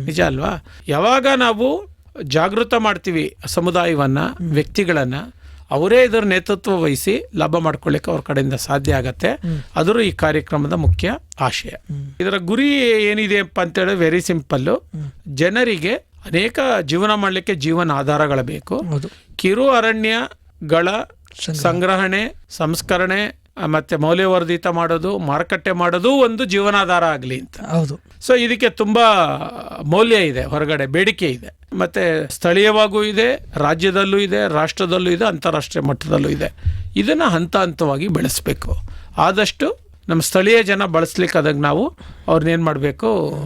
ನಿಜ ಅಲ್ವಾ? ಯಾವಾಗ ನಾವು ಜಾಗೃತ ಮಾಡ್ತೀವಿ ಸಮುದಾಯವನ್ನ ವ್ಯಕ್ತಿಗಳನ್ನ ಅವರೇ ಇದರ ನೇತೃತ್ವ ವಹಿಸಿ ಲಾಭ ಮಾಡ್ಕೊಳ್ಳಿಕ್ಕೆ ಅವ್ರ ಕಡೆಯಿಂದ ಸಾಧ್ಯ ಆಗತ್ತೆ. ಅದರೂ ಈ ಕಾರ್ಯಕ್ರಮದ ಮುಖ್ಯ ಆಶಯ. ಇದರ ಗುರಿ ಏನಿದೆಯಪ್ಪ ಅಂತೇಳಿ ವೆರಿ ಸಿಂಪಲ್ಲು ಜನರಿಗೆ ಅನೇಕ ಜೀವನ ಮಾಡಲಿಕ್ಕೆ ಜೀವನ ಆಧಾರಗಳು ಬೇಕು. ಕಿರು ಅರಣ್ಯಗಳ ಸಂಗ್ರಹಣೆ ಸಂಸ್ಕರಣೆ ಮತ್ತೆ ಮೌಲ್ಯವರ್ಧಿತ ಮಾಡೋದು ಮಾರುಕಟ್ಟೆ ಮಾಡೋದು ಒಂದು ಜೀವನಾಧಾರ ಆಗಲಿ ಅಂತ. ಹೌದು. ಸೊ ಇದಕ್ಕೆ ತುಂಬ ಮೌಲ್ಯ ಇದೆ ಹೊರಗಡೆ ಬೇಡಿಕೆ ಇದೆ. ಮತ್ತೆ ಸ್ಥಳೀಯವಾಗೂ ಇದೆ ರಾಜ್ಯದಲ್ಲೂ ಇದೆ ರಾಷ್ಟ್ರದಲ್ಲೂ ಇದೆ ಅಂತಾರಾಷ್ಟ್ರೀಯ ಮಟ್ಟದಲ್ಲೂ ಇದೆ. ಇದನ್ನು ಹಂತ ಹಂತವಾಗಿ ಬೆಳೆಸಬೇಕು. ಆದಷ್ಟು ನಮ್ಮ ಸ್ಥಳೀಯ ಜನ ಬಳಸ್ಲಿಕ್ಕೆ ಅದಕ್ಕೆ ನಾವು ಅವ್ರನ್ನೇನು ಮಾಡಬೇಕು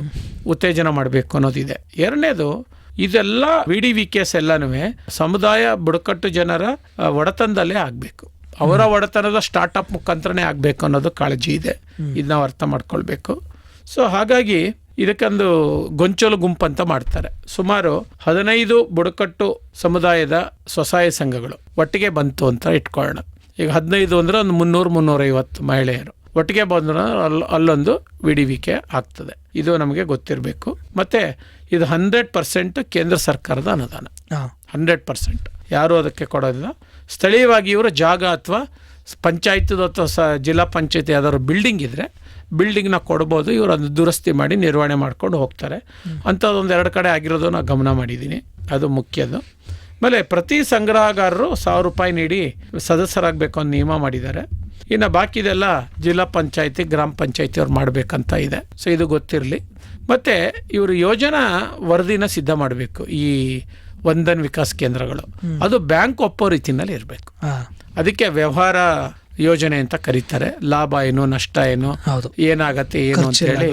ಉತ್ತೇಜನ ಮಾಡಬೇಕು ಅನ್ನೋದಿದೆ. ಎರಡನೇದು ಇದೆಲ್ಲ ವಿ ಡಿ ವಿ ಕೇಸ್ ಎಲ್ಲನೂ ಸಮುದಾಯ ಬುಡಕಟ್ಟು ಜನರ ಒಡೆತನದಲ್ಲೇ ಆಗಬೇಕು. ಅವರ ಒಡೆತನದ ಸ್ಟಾರ್ಟಪ್ ಮುಖಾಂತರನೇ ಆಗಬೇಕು ಅನ್ನೋದು ಕಾಳಜಿ ಇದೆ. ಇದು ನಾವು ಅರ್ಥ ಮಾಡ್ಕೊಳ್ಬೇಕು. ಸೊ ಹಾಗಾಗಿ ಇದಕ್ಕೊಂದು ಗೊಂಚಲು ಗುಂಪು ಅಂತ ಮಾಡ್ತಾರೆ. ಸುಮಾರು ಹದಿನೈದು ಬುಡಕಟ್ಟು ಸಮುದಾಯದ ಸ್ವಸಹಾಯ ಸಂಘಗಳು ಒಟ್ಟಿಗೆ ಬಂತು ಅಂತ ಇಟ್ಕೊಳ್ಳೋಣ. ಈಗ ಹದಿನೈದು ಅಂದ್ರೆ ಒಂದು ಮುನ್ನೂರು ಮುನ್ನೂರೈವತ್ತು ಮಹಿಳೆಯರು. ಒಟ್ಟಿಗೆ ಬಂದ್ರೆ ಅಲ್ಲಿ ಅಲ್ಲೊಂದು ವಿಡಿವಿಕೆ ಆಗ್ತದೆ. ಇದು ನಮಗೆ ಗೊತ್ತಿರಬೇಕು. ಮತ್ತು ಇದು ಹಂಡ್ರೆಡ್ ಪರ್ಸೆಂಟ್ ಕೇಂದ್ರ ಸರ್ಕಾರದ ಅನುದಾನ. Hundred percent. ಯಾರೂ ಅದಕ್ಕೆ ಕೊಡೋದಿಲ್ಲ. ಸ್ಥಳೀಯವಾಗಿ ಇವರು ಜಾಗ ಅಥವಾ ಪಂಚಾಯತ್ದು ಅಥವಾ ಸ ಜಿಲ್ಲಾ ಪಂಚಾಯತ್ ಯಾವ್ದಾದ್ರು ಬಿಲ್ಡಿಂಗ್ ಇದ್ದರೆ ಬಿಲ್ಡಿಂಗ್ನ ಕೊಡ್ಬೋದು ಇವರು ಅದನ್ನು ದುರಸ್ತಿ ಮಾಡಿ ನಿರ್ವಹಣೆ ಮಾಡ್ಕೊಂಡು ಹೋಗ್ತಾರೆ. ಅಂಥದ್ದೊಂದು ಎರಡು ಕಡೆ ಆಗಿರೋದು ನಾನು ಗಮನ ಮಾಡಿದ್ದೀನಿ. ಅದು ಮುಖ್ಯದು ಆಮೇಲೆ ಪ್ರತಿ ಸಂಗ್ರಹಗಾರರು ಸಾವಿರ ರೂಪಾಯಿ ನೀಡಿ ಸದಸ್ಯರಾಗಬೇಕು ಅಂತ ನಿಯಮ ಮಾಡಿದ್ದಾರೆ. ಇನ್ನು ಬಾಕಿದೆಲ್ಲ ಜಿಲ್ಲಾ ಪಂಚಾಯತಿ, ಗ್ರಾಮ ಪಂಚಾಯತಿ ಅವ್ರು ಮಾಡಬೇಕಂತ ಇದೆ. ಸೊ ಇದು ಗೊತ್ತಿರಲಿ. ಮತ್ತು ಇವರು ಯೋಜನಾ ವರದಿನ ಸಿದ್ಧ ಮಾಡಬೇಕು. ಈ ವಂದನ್ ವಿಕಾಸ್ ಕೇಂದ್ರಗಳು. ಅದು ಬ್ಯಾಂಕ್ ಒಪ್ಪೋ ರೀತಿನಲ್ಲಿ ಇರಬೇಕು ಅದಕ್ಕೆ ವ್ಯವಹಾರ ಯೋಜನೆ ಅಂತ ಕರೀತಾರೆ. ಲಾಭ ಏನು ನಷ್ಟ ಏನು ಏನಾಗತ್ತೆ ಏನು ಅಂತ ಹೇಳಿ.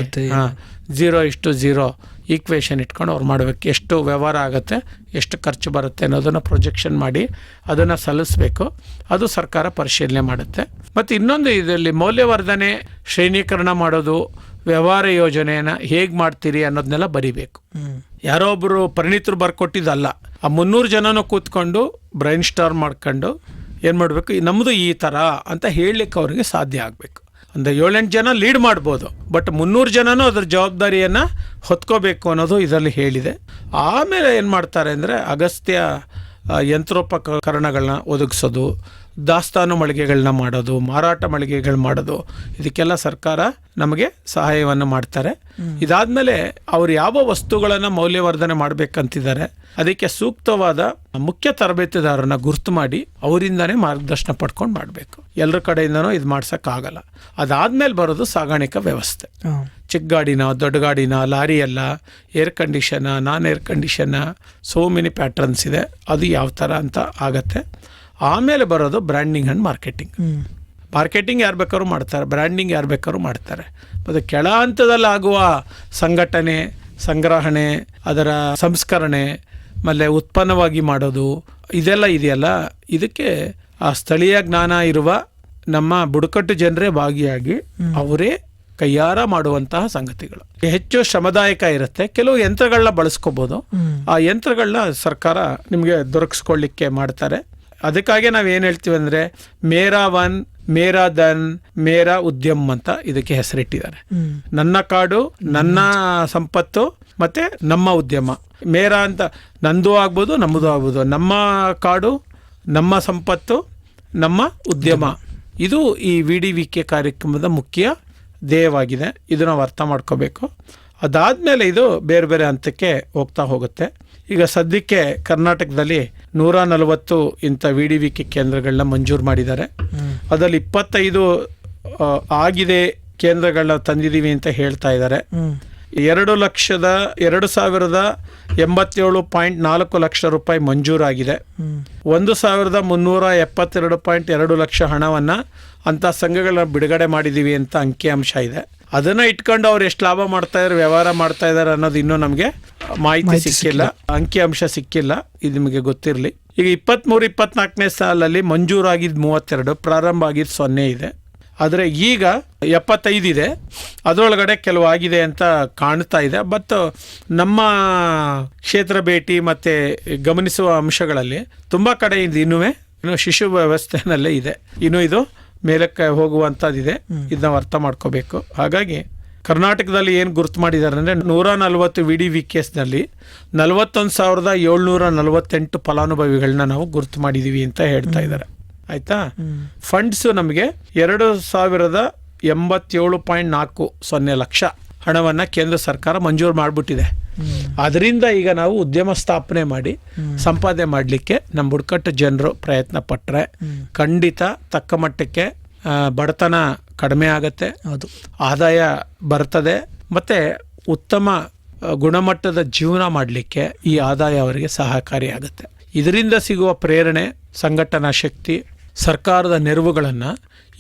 ಜೀರೋ ಇಷ್ಟು ಝೀರೋ ಈಕ್ವೇಷನ್ ಇಟ್ಕೊಂಡು ಅವ್ರು ಮಾಡಬೇಕು. ಎಷ್ಟು ವ್ಯವಹಾರ ಆಗುತ್ತೆ ಎಷ್ಟು ಖರ್ಚು ಬರುತ್ತೆ ಅನ್ನೋದನ್ನು ಪ್ರೊಜೆಕ್ಷನ್ ಮಾಡಿ ಅದನ್ನು ಸಲ್ಲಿಸಬೇಕು. ಅದು ಸರ್ಕಾರ ಪರಿಶೀಲನೆ ಮಾಡುತ್ತೆ. ಮತ್ತು ಇನ್ನೊಂದು ಇದರಲ್ಲಿ ಮೌಲ್ಯವರ್ಧನೆ ಶ್ರೇಣೀಕರಣ ಮಾಡೋದು ವ್ಯವಹಾರ ಯೋಜನೆಯನ್ನು ಹೇಗೆ ಮಾಡ್ತೀರಿ ಅನ್ನೋದನ್ನೆಲ್ಲ ಬರಿಬೇಕು. ಯಾರೋ ಒಬ್ಬರು ಪರಿಣಿತರು ಬರ್ಕೊಟ್ಟಿದ್ದಲ್ಲ ಆ ಮುನ್ನೂರು ಜನನೂ ಕೂತ್ಕೊಂಡು ಬ್ರೈನ್ ಸ್ಟಾರ್ ಮಾಡ್ಕೊಂಡು ಏನು ಮಾಡಬೇಕು ನಮ್ಮದು ಈ ಥರ ಅಂತ ಹೇಳಲಿಕ್ಕೆ ಅವರಿಗೆ ಸಾಧ್ಯ ಆಗಬೇಕು. ಒಂದು ಏಳೆಂಟು ಜನ ಲೀಡ್ ಮಾಡ್ಬೋದು. ಬಟ್ ಮುನ್ನೂರು ಜನನೂ ಅದರ ಜವಾಬ್ದಾರಿಯನ್ನು ಹೊತ್ಕೋಬೇಕು ಅನ್ನೋದು ಇದರಲ್ಲಿ ಹೇಳಿದೆ. ಆಮೇಲೆ ಏನು ಮಾಡ್ತಾರೆ ಅಂದರೆ ಅಗಸ್ತ್ಯ ಯಂತ್ರೋಪಕರಣಗಳನ್ನ ಒದಗಿಸೋದು ದಾಸ್ತಾನು ಮಳಿಗೆಗಳನ್ನ ಮಾಡೋದು ಮಾರಾಟ ಮಳಿಗೆಗಳು ಮಾಡೋದು ಇದಕ್ಕೆಲ್ಲ ಸರ್ಕಾರ ನಮಗೆ ಸಹಾಯವನ್ನು ಮಾಡ್ತಾರೆ. ಇದಾದಮೇಲೆ ಅವ್ರು ಯಾವ ವಸ್ತುಗಳನ್ನು ಮೌಲ್ಯವರ್ಧನೆ ಮಾಡಬೇಕಂತಿದ್ದಾರೆ ಅದಕ್ಕೆ ಸೂಕ್ತವಾದ ಮುಖ್ಯ ತರಬೇತಿದಾರರನ್ನ ಗುರುತು ಮಾಡಿ ಅವರಿಂದನೇ ಮಾರ್ಗದರ್ಶನ ಪಡ್ಕೊಂಡು ಮಾಡಬೇಕು. ಎಲ್ಲರ ಕಡೆಯಿಂದನೂ ಇದು ಮಾಡ್ಸೋಕ್ಕಾಗಲ್ಲ. ಅದಾದ್ಮೇಲೆ ಬರೋದು ಸಾಗಾಣಿಕಾ ವ್ಯವಸ್ಥೆ. ಚಿಕ್ಕ ಗಾಡಿನ ದೊಡ್ಡ ಗಾಡಿನ ಲಾರಿ ಎಲ್ಲ air condition non air condition so many patterns ಇದೆ. ಅದು ಯಾವ ಥರ ಅಂತ ಆಗತ್ತೆ. ಆಮೇಲೆ ಬರೋದು ಬ್ರ್ಯಾಂಡಿಂಗ್ ಆ್ಯಂಡ್ ಮಾರ್ಕೆಟಿಂಗ್ ಮಾರ್ಕೆಟಿಂಗ್ ಯಾರು ಬೇಕಾದ್ರೂ ಮಾಡ್ತಾರೆ ಬ್ರ್ಯಾಂಡಿಂಗ್ ಯಾರು ಬೇಕಾದ್ರೂ ಮಾಡ್ತಾರೆ. ಮತ್ತು ಕೆಳ ಹಂತದಲ್ಲಾಗುವ ಸಂಘಟನೆ ಸಂಗ್ರಹಣೆ ಅದರ ಸಂಸ್ಕರಣೆ ಆಮೇಲೆ ಉತ್ಪನ್ನವಾಗಿ ಮಾಡೋದು ಇದೆಲ್ಲ ಇದೆಯಲ್ಲ? ಇದಕ್ಕೆ ಆ ಸ್ಥಳೀಯ ಜ್ಞಾನ ಇರುವ ನಮ್ಮ ಬುಡಕಟ್ಟು ಜನರೇ ಭಾಗಿಯಾಗಿ ಅವರೇ ಕೈಯಾರ ಮಾಡುವಂತಹ ಸಂಗತಿಗಳು. ಹೆಚ್ಚು ಶ್ರಮದಾಯಕ ಇರುತ್ತೆ. ಕೆಲವು ಯಂತ್ರಗಳನ್ನ ಬಳಸ್ಕೋಬೋದು. ಆ ಯಂತ್ರಗಳನ್ನ ಸರ್ಕಾರ ನಿಮಗೆ ದೊರಕಿಸ್ಕೊಳ್ಳಿಕ್ಕೆ ಮಾಡ್ತಾರೆ. ಅದಕ್ಕಾಗಿ ನಾವು ಏನು ಹೇಳ್ತೀವಿ ಅಂದರೆ ಮೇರಾ ಒನ್ ಮೇರಾ ದನ್ ಮೇರಾ ಉದ್ಯಮ್ ಅಂತ ಇದಕ್ಕೆ ಹೆಸರಿಟ್ಟಿದ್ದಾರೆ. ನನ್ನ ಕಾಡು ನನ್ನ ಸಂಪತ್ತು ಮತ್ತೆ ನಮ್ಮ ಉದ್ಯಮ. ಮೇರಾ ಅಂತ ನಂದು ಆಗ್ಬೋದು ನಮ್ಮದು ಆಗ್ಬೋದು. ನಮ್ಮ ಕಾಡು ನಮ್ಮ ಸಂಪತ್ತು ನಮ್ಮ ಉದ್ಯಮ. ಇದು ಈ ವಿ ಡಿ ವಿ ಕೆ ಕಾರ್ಯಕ್ರಮದ ಮುಖ್ಯ ಧ್ಯೇಯವಾಗಿದೆ ಇದು ನಾವು ಅರ್ಥ ಮಾಡ್ಕೋಬೇಕು. ಅದಾದಮೇಲೆ ಇದು ಬೇರೆ ಬೇರೆ ಹಂತಕ್ಕೆ ಹೋಗ್ತಾ ಹೋಗುತ್ತೆ. ಈಗ ಸದ್ಯಕ್ಕೆ ಕರ್ನಾಟಕದಲ್ಲಿ ನೂರ ನಲವತ್ತು ಇಂಥ ವಿ ಡಿ ವಿ ಕೆ ಕೇಂದ್ರಗಳನ್ನ ಮಂಜೂರು ಮಾಡಿದ್ದಾರೆ. ಅದರಲ್ಲಿ ಇಪ್ಪತ್ತೈದು ಆಗಿದೆ ಕೇಂದ್ರಗಳನ್ನ ತಂದಿದ್ದೀವಿ ಅಂತ ಹೇಳ್ತಾ ಇದ್ದಾರೆ. ಎರಡು ಲಕ್ಷದ ಎರಡು ಸಾವಿರದ ಎಂಬತ್ತೇಳು ಪಾಯಿಂಟ್ ನಾಲ್ಕು ಲಕ್ಷ ರೂಪಾಯಿ ಮಂಜೂರಾಗಿದೆ. ಒಂದು ಸಾವಿರದ ಮುನ್ನೂರ ಎಪ್ಪತ್ತೆರಡು ಪಾಯಿಂಟ್ ಎರಡು ಲಕ್ಷ ಹಣವನ್ನು ಅಂಥ ಸಂಘಗಳನ್ನ ಬಿಡುಗಡೆ ಮಾಡಿದ್ದೀವಿ ಅಂತ ಅಂಕಿಅಂಶ ಇದೆ. ಅದನ್ನ ಇಟ್ಕೊಂಡು ಅವ್ರು ಎಷ್ಟು ಲಾಭ ಮಾಡ್ತಾ ಇದಾರೆ ವ್ಯವಹಾರ ಮಾಡ್ತಾ ಇದಾರೆ ಅನ್ನೋದು ಇನ್ನೂ ನಮಗೆ ಮಾಹಿತಿ ಸಿಕ್ಕಿಲ್ಲ. ಅಂಕಿ ಅಂಶ ಸಿಕ್ಕಿಲ್ಲ. ಇದು ನಿಮಗೆ ಗೊತ್ತಿರಲಿ. ಈಗ ಇಪ್ಪತ್ತ್ಮೂರು ಇಪ್ಪತ್ನಾಲ್ಕನೇ ಸಾಲಲ್ಲಿ ಮಂಜೂರಾಗಿದ್ದು ಮೂವತ್ತೆರಡು ಪ್ರಾರಂಭ ಆಗಿದ್ದು ಸೊನ್ನೆ ಇದೆ. ಆದರೆ ಈಗ ಎಪ್ಪತ್ತೈದು ಇದೆ. ಅದರೊಳಗಡೆ ಕೆಲವು ಆಗಿದೆ ಅಂತ ಕಾಣ್ತಾ ಇದೆ. ಬಟ್ ನಮ್ಮ ಕ್ಷೇತ್ರ ಭೇಟಿ ಮತ್ತು ಗಮನಿಸುವ ಅಂಶಗಳಲ್ಲಿ ತುಂಬ ಕಡೆ ಇದೆ ಇನ್ನೂ ಇನ್ನು ಶಿಶು ವ್ಯವಸ್ಥೆನಲ್ಲೇ ಇದೆ. ಇನ್ನು ಇದು ಮೇಲಕ್ಕೆ ಹೋಗುವಂಥದ್ದಿದೆ. ಇದು ನಾವು ಅರ್ಥ ಮಾಡ್ಕೋಬೇಕು. ಹಾಗಾಗಿ ಕರ್ನಾಟಕದಲ್ಲಿ ಏನು ಗುರುತು ಮಾಡಿದ್ದಾರೆ ಅಂದರೆ ನೂರ ನಲವತ್ತು ವಿ ಡಿ ವಿ ಕೇಸ್ನಲ್ಲಿ ನಲವತ್ತೊಂದು ಸಾವಿರದ ಏಳ್ನೂರ ನಲವತ್ತೆಂಟು ಫಲಾನುಭವಿಗಳನ್ನ ನಾವು ಗುರುತು ಮಾಡಿದ್ದೀವಿ ಅಂತ ಹೇಳ್ತಾ ಇದ್ದಾರೆ. ಆಯ್ತಾ? ಫಂಡ್ಸ್ ನಮಗೆ ಎರಡು ಸಾವಿರದ ಎಂಬತ್ತೇಳು ಪಾಯಿಂಟ್ ನಾಲ್ಕು ಸೊನ್ನೆ ಲಕ್ಷ. ಹಣವನ್ನು ಕೇಂದ್ರ ಸರ್ಕಾರ ಮಂಜೂರು ಮಾಡಿಬಿಟ್ಟಿದೆ. ಅದರಿಂದ ಈಗ ನಾವು ಉದ್ಯಮ ಸ್ಥಾಪನೆ ಮಾಡಿ ಸಂಪಾದನೆ ಮಾಡಲಿಕ್ಕೆ ನಮ್ಮ ಬುಡಕಟ್ಟು ಜನರು ಪ್ರಯತ್ನ ಪಟ್ಟರೆ ಖಂಡಿತ ತಕ್ಕ ಮಟ್ಟಕ್ಕೆ ಬಡತನ ಕಡಿಮೆ ಆಗುತ್ತೆ. ಅದು ಆದಾಯ ಬರ್ತದೆ. ಮತ್ತು ಉತ್ತಮ ಗುಣಮಟ್ಟದ ಜೀವನ ಮಾಡಲಿಕ್ಕೆ ಈ ಆದಾಯ ಅವರಿಗೆ ಸಹಕಾರಿಯಾಗುತ್ತೆ. ಇದರಿಂದ ಸಿಗುವ ಪ್ರೇರಣೆ ಸಂಘಟನಾ ಶಕ್ತಿ ಸರ್ಕಾರದ ನೆರವುಗಳನ್ನು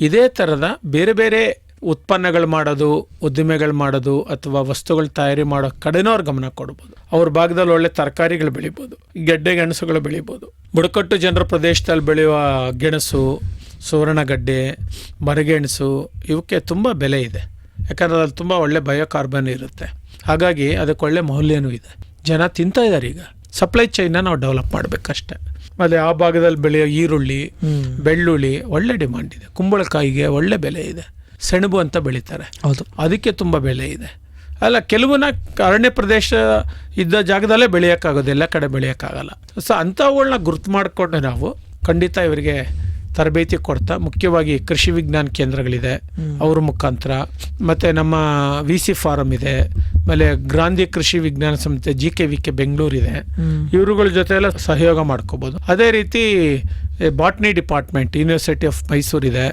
ಇದೇ ಥರದ ಬೇರೆ ಬೇರೆ ಉತ್ಪನ್ನಗಳು ಮಾಡೋದು ಉದ್ದಿಮೆಗಳು ಮಾಡೋದು ಅಥವಾ ವಸ್ತುಗಳು ತಯಾರಿ ಮಾಡೋ ಕಡೆನೂ ಅವ್ರ ಗಮನ ಕೊಡ್ಬೋದು. ಅವ್ರ ಭಾಗದಲ್ಲಿ ಒಳ್ಳೆ ತರಕಾರಿಗಳು ಬೆಳಿಬೋದು ಗೆಡ್ಡೆ ಗೆಣಸುಗಳು ಬೆಳಿಬೋದು. ಬುಡಕಟ್ಟು ಜನರ ಪ್ರದೇಶದಲ್ಲಿ ಬೆಳೆಯುವ ಗೆಣಸು ಸುವರ್ಣಗಡ್ಡೆ ಮರಗೆಣಸು ಇವಕ್ಕೆ ತುಂಬ ಬೆಲೆ ಇದೆ. ಯಾಕಂದರೆ ಅದ್ರಲ್ಲಿ ತುಂಬ ಒಳ್ಳೆ ಬಯೋಕಾರ್ಬನ್ ಇರುತ್ತೆ. ಹಾಗಾಗಿ ಅದಕ್ಕೆ ಒಳ್ಳೆ ಮೌಲ್ಯನೂ ಇದೆ. ಜನ ತಿಂತಾ ಇದ್ದಾರೆ ಈಗ. ಸಪ್ಲೈ ಚೈನ್ನ ನಾವು ಡೆವಲಪ್ ಮಾಡಬೇಕಷ್ಟೆ. ಮತ್ತೆ ಆ ಭಾಗದಲ್ಲಿ ಬೆಳೆಯೋ ಈರುಳ್ಳಿ ಬೆಳ್ಳುಳ್ಳಿ ಒಳ್ಳೆ ಡಿಮಾಂಡ್ ಇದೆ. ಕುಂಬಳಕಾಯಿಗೆ ಒಳ್ಳೆ ಬೆಲೆ ಇದೆ. ಸೆಣಬು ಅಂತ ಬೆಳೀತಾರೆ. ಹೌದು. ಅದಕ್ಕೆ ತುಂಬ ಬೆಲೆ ಇದೆ. ಅಲ್ಲ ಕೆಲವನ್ನ ಅರಣ್ಯ ಪ್ರದೇಶ ಇದ್ದ ಜಾಗದಲ್ಲೇ ಬೆಳೆಯೋಕ್ಕಾಗೋದು ಎಲ್ಲ ಕಡೆ ಬೆಳೆಯೋಕ್ಕಾಗಲ್ಲ. ಸೊ ಅಂಥವುಗಳನ್ನ ಗುರುತು ಮಾಡಿಕೊಂಡು ನಾವು ಖಂಡಿತ ಇವರಿಗೆ ತರಬೇತಿ ಕೊಡ್ತಾ ಮುಖ್ಯವಾಗಿ ಕೃಷಿ ವಿಜ್ಞಾನ ಕೇಂದ್ರಗಳಿದೆ. ಅವ್ರ ಮುಖಾಂತರ. ಮತ್ತು ನಮ್ಮ ವಿ ಸಿ ಫಾರಮ್ ಇದೆ. ಆಮೇಲೆ Gandhi Krishi Vignana Samsthe G K V K ಬೆಂಗಳೂರಿದೆ ಇವರುಗಳ ಜೊತೆ ಎಲ್ಲ ಸಹಯೋಗ ಮಾಡ್ಕೋಬೋದು. ಅದೇ ರೀತಿ ಬಾಟ್ನಿ ಡಿಪಾರ್ಟ್ಮೆಂಟ್ ಯೂನಿವರ್ಸಿಟಿ ಆಫ್ ಮೈಸೂರಿದೆ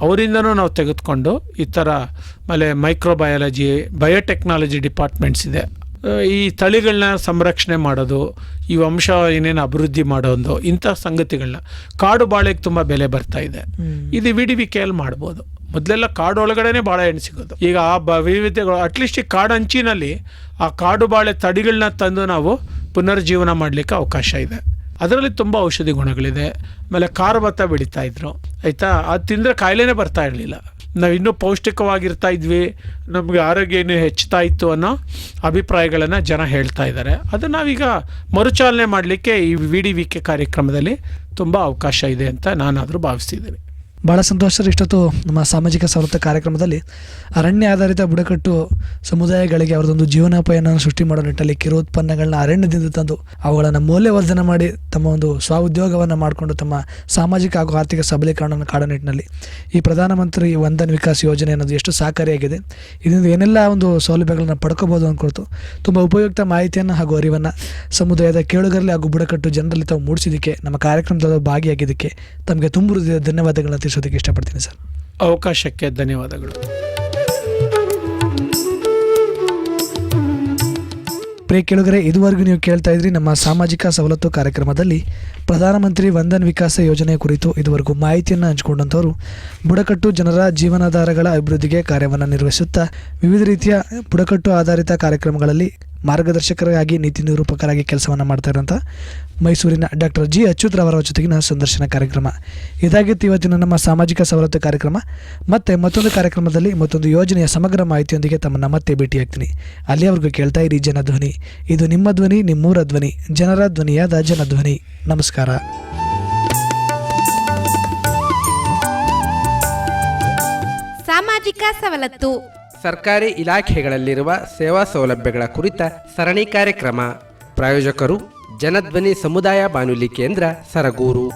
ಅವರಿಂದನೂ ನಾವು ತೆಗೆದುಕೊಂಡು ಈ ಥರ ಆಮೇಲೆ ಮೈಕ್ರೋಬಯಾಲಜಿ ಬಯೋಟೆಕ್ನಾಲಜಿ ಡಿಪಾರ್ಟ್ಮೆಂಟ್ಸ್ ಇದೆ. ಈ ತಳಿಗಳನ್ನ ಸಂರಕ್ಷಣೆ ಮಾಡೋದು ಈ ವಂಶ ಏನೇನು ಅಭಿವೃದ್ಧಿ ಮಾಡೋದು ಇಂಥ ಸಂಗತಿಗಳನ್ನ ಕಾಡು ಬಾಳೆಗೆ ತುಂಬ ಬೆಲೆ ಬರ್ತಾ ಇದೆ. ಇದು ವಿ ಡಿ ವಿ ಕೆಯಲ್ಲಿ ಮಾಡ್ಬೋದು. ಮೊದಲೆಲ್ಲ ಕಾಡು ಒಳಗಡೆನೆ ಬಾಳೆಹಣ್ಣು ಸಿಗೋದು. ಈಗ ಆ ಬ ವೈವಿಧ್ಯಗಳು ಅಟ್ಲೀಸ್ಟ್ ಈ ಕಾಡು ಅಂಚಿನಲ್ಲಿ ಆ ಕಾಡು ಬಾಳೆ ತಡಿಗಳನ್ನ ತಂದು ನಾವು ಪುನರ್ಜೀವನ ಮಾಡಲಿಕ್ಕೆ ಅವಕಾಶ ಇದೆ. ಅದರಲ್ಲಿ ತುಂಬ ಔಷಧಿ ಗುಣಗಳಿದೆ. ಆಮೇಲೆ ಖಾರ ಭತ್ತ ಬೆಳೀತಾ ಇದ್ರು. ಆಯಿತಾ? ಅದು ತಿಂದರೆ ಕಾಯಿಲೆನೇ ಬರ್ತಾ ಇರಲಿಲ್ಲ. ನಾವು ಇನ್ನೂ ಪೌಷ್ಟಿಕವಾಗಿರ್ತಾ ಇದ್ವಿ, ನಮಗೆ ಆರೋಗ್ಯ ಇನ್ನೂ ಹೆಚ್ಚುತ್ತಾ ಇತ್ತು ಅನ್ನೋ ಅಭಿಪ್ರಾಯಗಳನ್ನು ಜನ ಹೇಳ್ತಾ ಇದ್ದಾರೆ. ಅದು ನಾವೀಗ ಮರುಚಾಲನೆ ಮಾಡಲಿಕ್ಕೆ ಈ ವಿ ಡಿ ವಿ ಕೆ ಕಾರ್ಯಕ್ರಮದಲ್ಲಿ ತುಂಬ ಅವಕಾಶ ಇದೆ ಅಂತ ನಾನಾದರೂ ಭಾವಿಸ್ತಿದ್ದೀನಿ. ಭಾಳ ಸಂತೋಷ ಸರ್ ಇಷ್ಟೊತ್ತು ನಮ್ಮ ಸಾಮಾಜಿಕ ಸವಲತ್ತು ಕಾರ್ಯಕ್ರಮದಲ್ಲಿ ಅರಣ್ಯ ಆಧಾರಿತ ಬುಡಕಟ್ಟು ಸಮುದಾಯಗಳಿಗೆ ಅವರದೊಂದು ಜೀವನೋಪಾಯನ ಸೃಷ್ಟಿ ಮಾಡೋ ನಿಟ್ಟಲ್ಲಿ ಕಿರು ಉತ್ಪನ್ನಗಳನ್ನ ಅರಣ್ಯದಿಂದ ತಂದು ಅವುಗಳನ್ನು ಮೌಲ್ಯವರ್ಧನೆ ಮಾಡಿ ತಮ್ಮ ಒಂದು ಸ್ವ ಉದ್ಯೋಗವನ್ನು ಮಾಡಿಕೊಂಡು ತಮ್ಮ ಸಾಮಾಜಿಕ ಹಾಗೂ ಆರ್ಥಿಕ ಸಬಲೀಕರಣವನ್ನು ಕಾಡೋ ನಿಟ್ಟಿನಲ್ಲಿ ಈ ಪ್ರಧಾನಮಂತ್ರಿ ವಂದನ್ ವಿಕಾಸ್ ಯೋಜನೆ ಅನ್ನೋದು ಎಷ್ಟು ಸಹಕಾರಿಯಾಗಿದೆ, ಇದರಿಂದ ಏನೆಲ್ಲ ಒಂದು ಸೌಲಭ್ಯಗಳನ್ನು ಪಡ್ಕೋಬೋದು ಅಂದ್ಕೊಳ್ತು ತುಂಬ ಉಪಯುಕ್ತ ಮಾಹಿತಿಯನ್ನು ಹಾಗೂ ಅರಿವನ್ನು ಸಮುದಾಯದ ಕೇಳುಗರಲ್ಲಿ ಹಾಗೂ ಬುಡಕಟ್ಟು ಜನರಲ್ಲಿ ತಾವು ಮೂಡಿಸಿದ್ದಕ್ಕೆ, ನಮ್ಮ ಕಾರ್ಯಕ್ರಮದಲ್ಲಿ ಭಾಗಿಯಾಗಿದ್ದಕ್ಕೆ ತಮಗೆ ತುಂಬ ಧನ್ಯವಾದಗಳನ್ನ ತಿಳಿಸೋದಕ್ಕೆ ಇಷ್ಟಪಡ್ತೀನಿ ಸರ್. ಅವಕಾಶಕ್ಕೆ ಧನ್ಯವಾದಗಳು. ಪ್ರೇ ಕೇಳುಗರೆ ಇದುವರೆಗೂ ನೀವು ಕೇಳ್ತಾ ಇದ್ರಿ ನಮ್ಮ ಸಾಮಾಜಿಕ ಸವಲತ್ತು ಕಾರ್ಯಕ್ರಮದಲ್ಲಿ ಪ್ರಧಾನಮಂತ್ರಿ ವಂದನ್ ವಿಕಾಸ ಯೋಜನೆ ಕುರಿತು ಇದುವರೆಗೂ ಮಾಹಿತಿಯನ್ನು ಹಂಚಿಕೊಂಡಂಥವರು ಬುಡಕಟ್ಟು ಜನರ ಜೀವನಾಧಾರಗಳ ಅಭಿವೃದ್ಧಿಗೆ ಕಾರ್ಯವನ್ನು ನಿರ್ವಹಿಸುತ್ತಾ ವಿವಿಧ ರೀತಿಯ ಬುಡಕಟ್ಟು ಆಧಾರಿತ ಕಾರ್ಯಕ್ರಮಗಳಲ್ಲಿ ಮಾರ್ಗದರ್ಶಕರಾಗಿ ನೀತಿ ನಿರೂಪಕರಾಗಿ ಕೆಲಸವನ್ನು ಮಾಡ್ತಾ ಇರೋಂಥ ಮೈಸೂರಿನ ಡಾಕ್ಟರ್ ಜಿ ಅಚ್ಯುತ್ರವರ ಜೊತೆಗಿನ ಸಂದರ್ಶನ ಕಾರ್ಯಕ್ರಮ. ಇದಾಗಿತ್ತು ಇವತ್ತಿನ ನಮ್ಮ ಸಾಮಾಜಿಕ ಸವಲತ್ತು ಕಾರ್ಯಕ್ರಮ. ಮತ್ತೆ ಮತ್ತೊಂದು ಕಾರ್ಯಕ್ರಮದಲ್ಲಿ ಮತ್ತೊಂದು ಯೋಜನೆಯ ಸಮಗ್ರ ಮಾಹಿತಿಯೊಂದಿಗೆ ತಮ್ಮನ್ನ ಮತ್ತೆ ಭೇಟಿಯಾಗ್ತೀನಿ. ಅಲ್ಲಿಯವರೆಗೂ ಕೇಳ್ತಾ ಇರಿ ಜನಧ್ವನಿ ಇದು ನಿಮ್ಮ ಧ್ವನಿ, ನಿಮ್ಮೂರ ಧ್ವನಿ. ಜನರ ಧ್ವನಿಯಾದ ಜನಧ್ವನಿ ನಮಸ್ಕಾರ. ಸಾಮಾಜಿಕ ಸವಲತ್ತು. ಸರ್ಕಾರಿ ಇಲಾಖೆಗಳಲ್ಲಿರುವ ಸೇವಾ ಸೌಲಭ್ಯಗಳ ಕುರಿತ ಸರಣಿ ಕಾರ್ಯಕ್ರಮ. ಪ್ರಾಯೋಜಕರು ಜನಧ್ವನಿ ಸಮುದಾಯ ಬಾನುಲಿ ಕೇಂದ್ರ ಸರಗೂರು.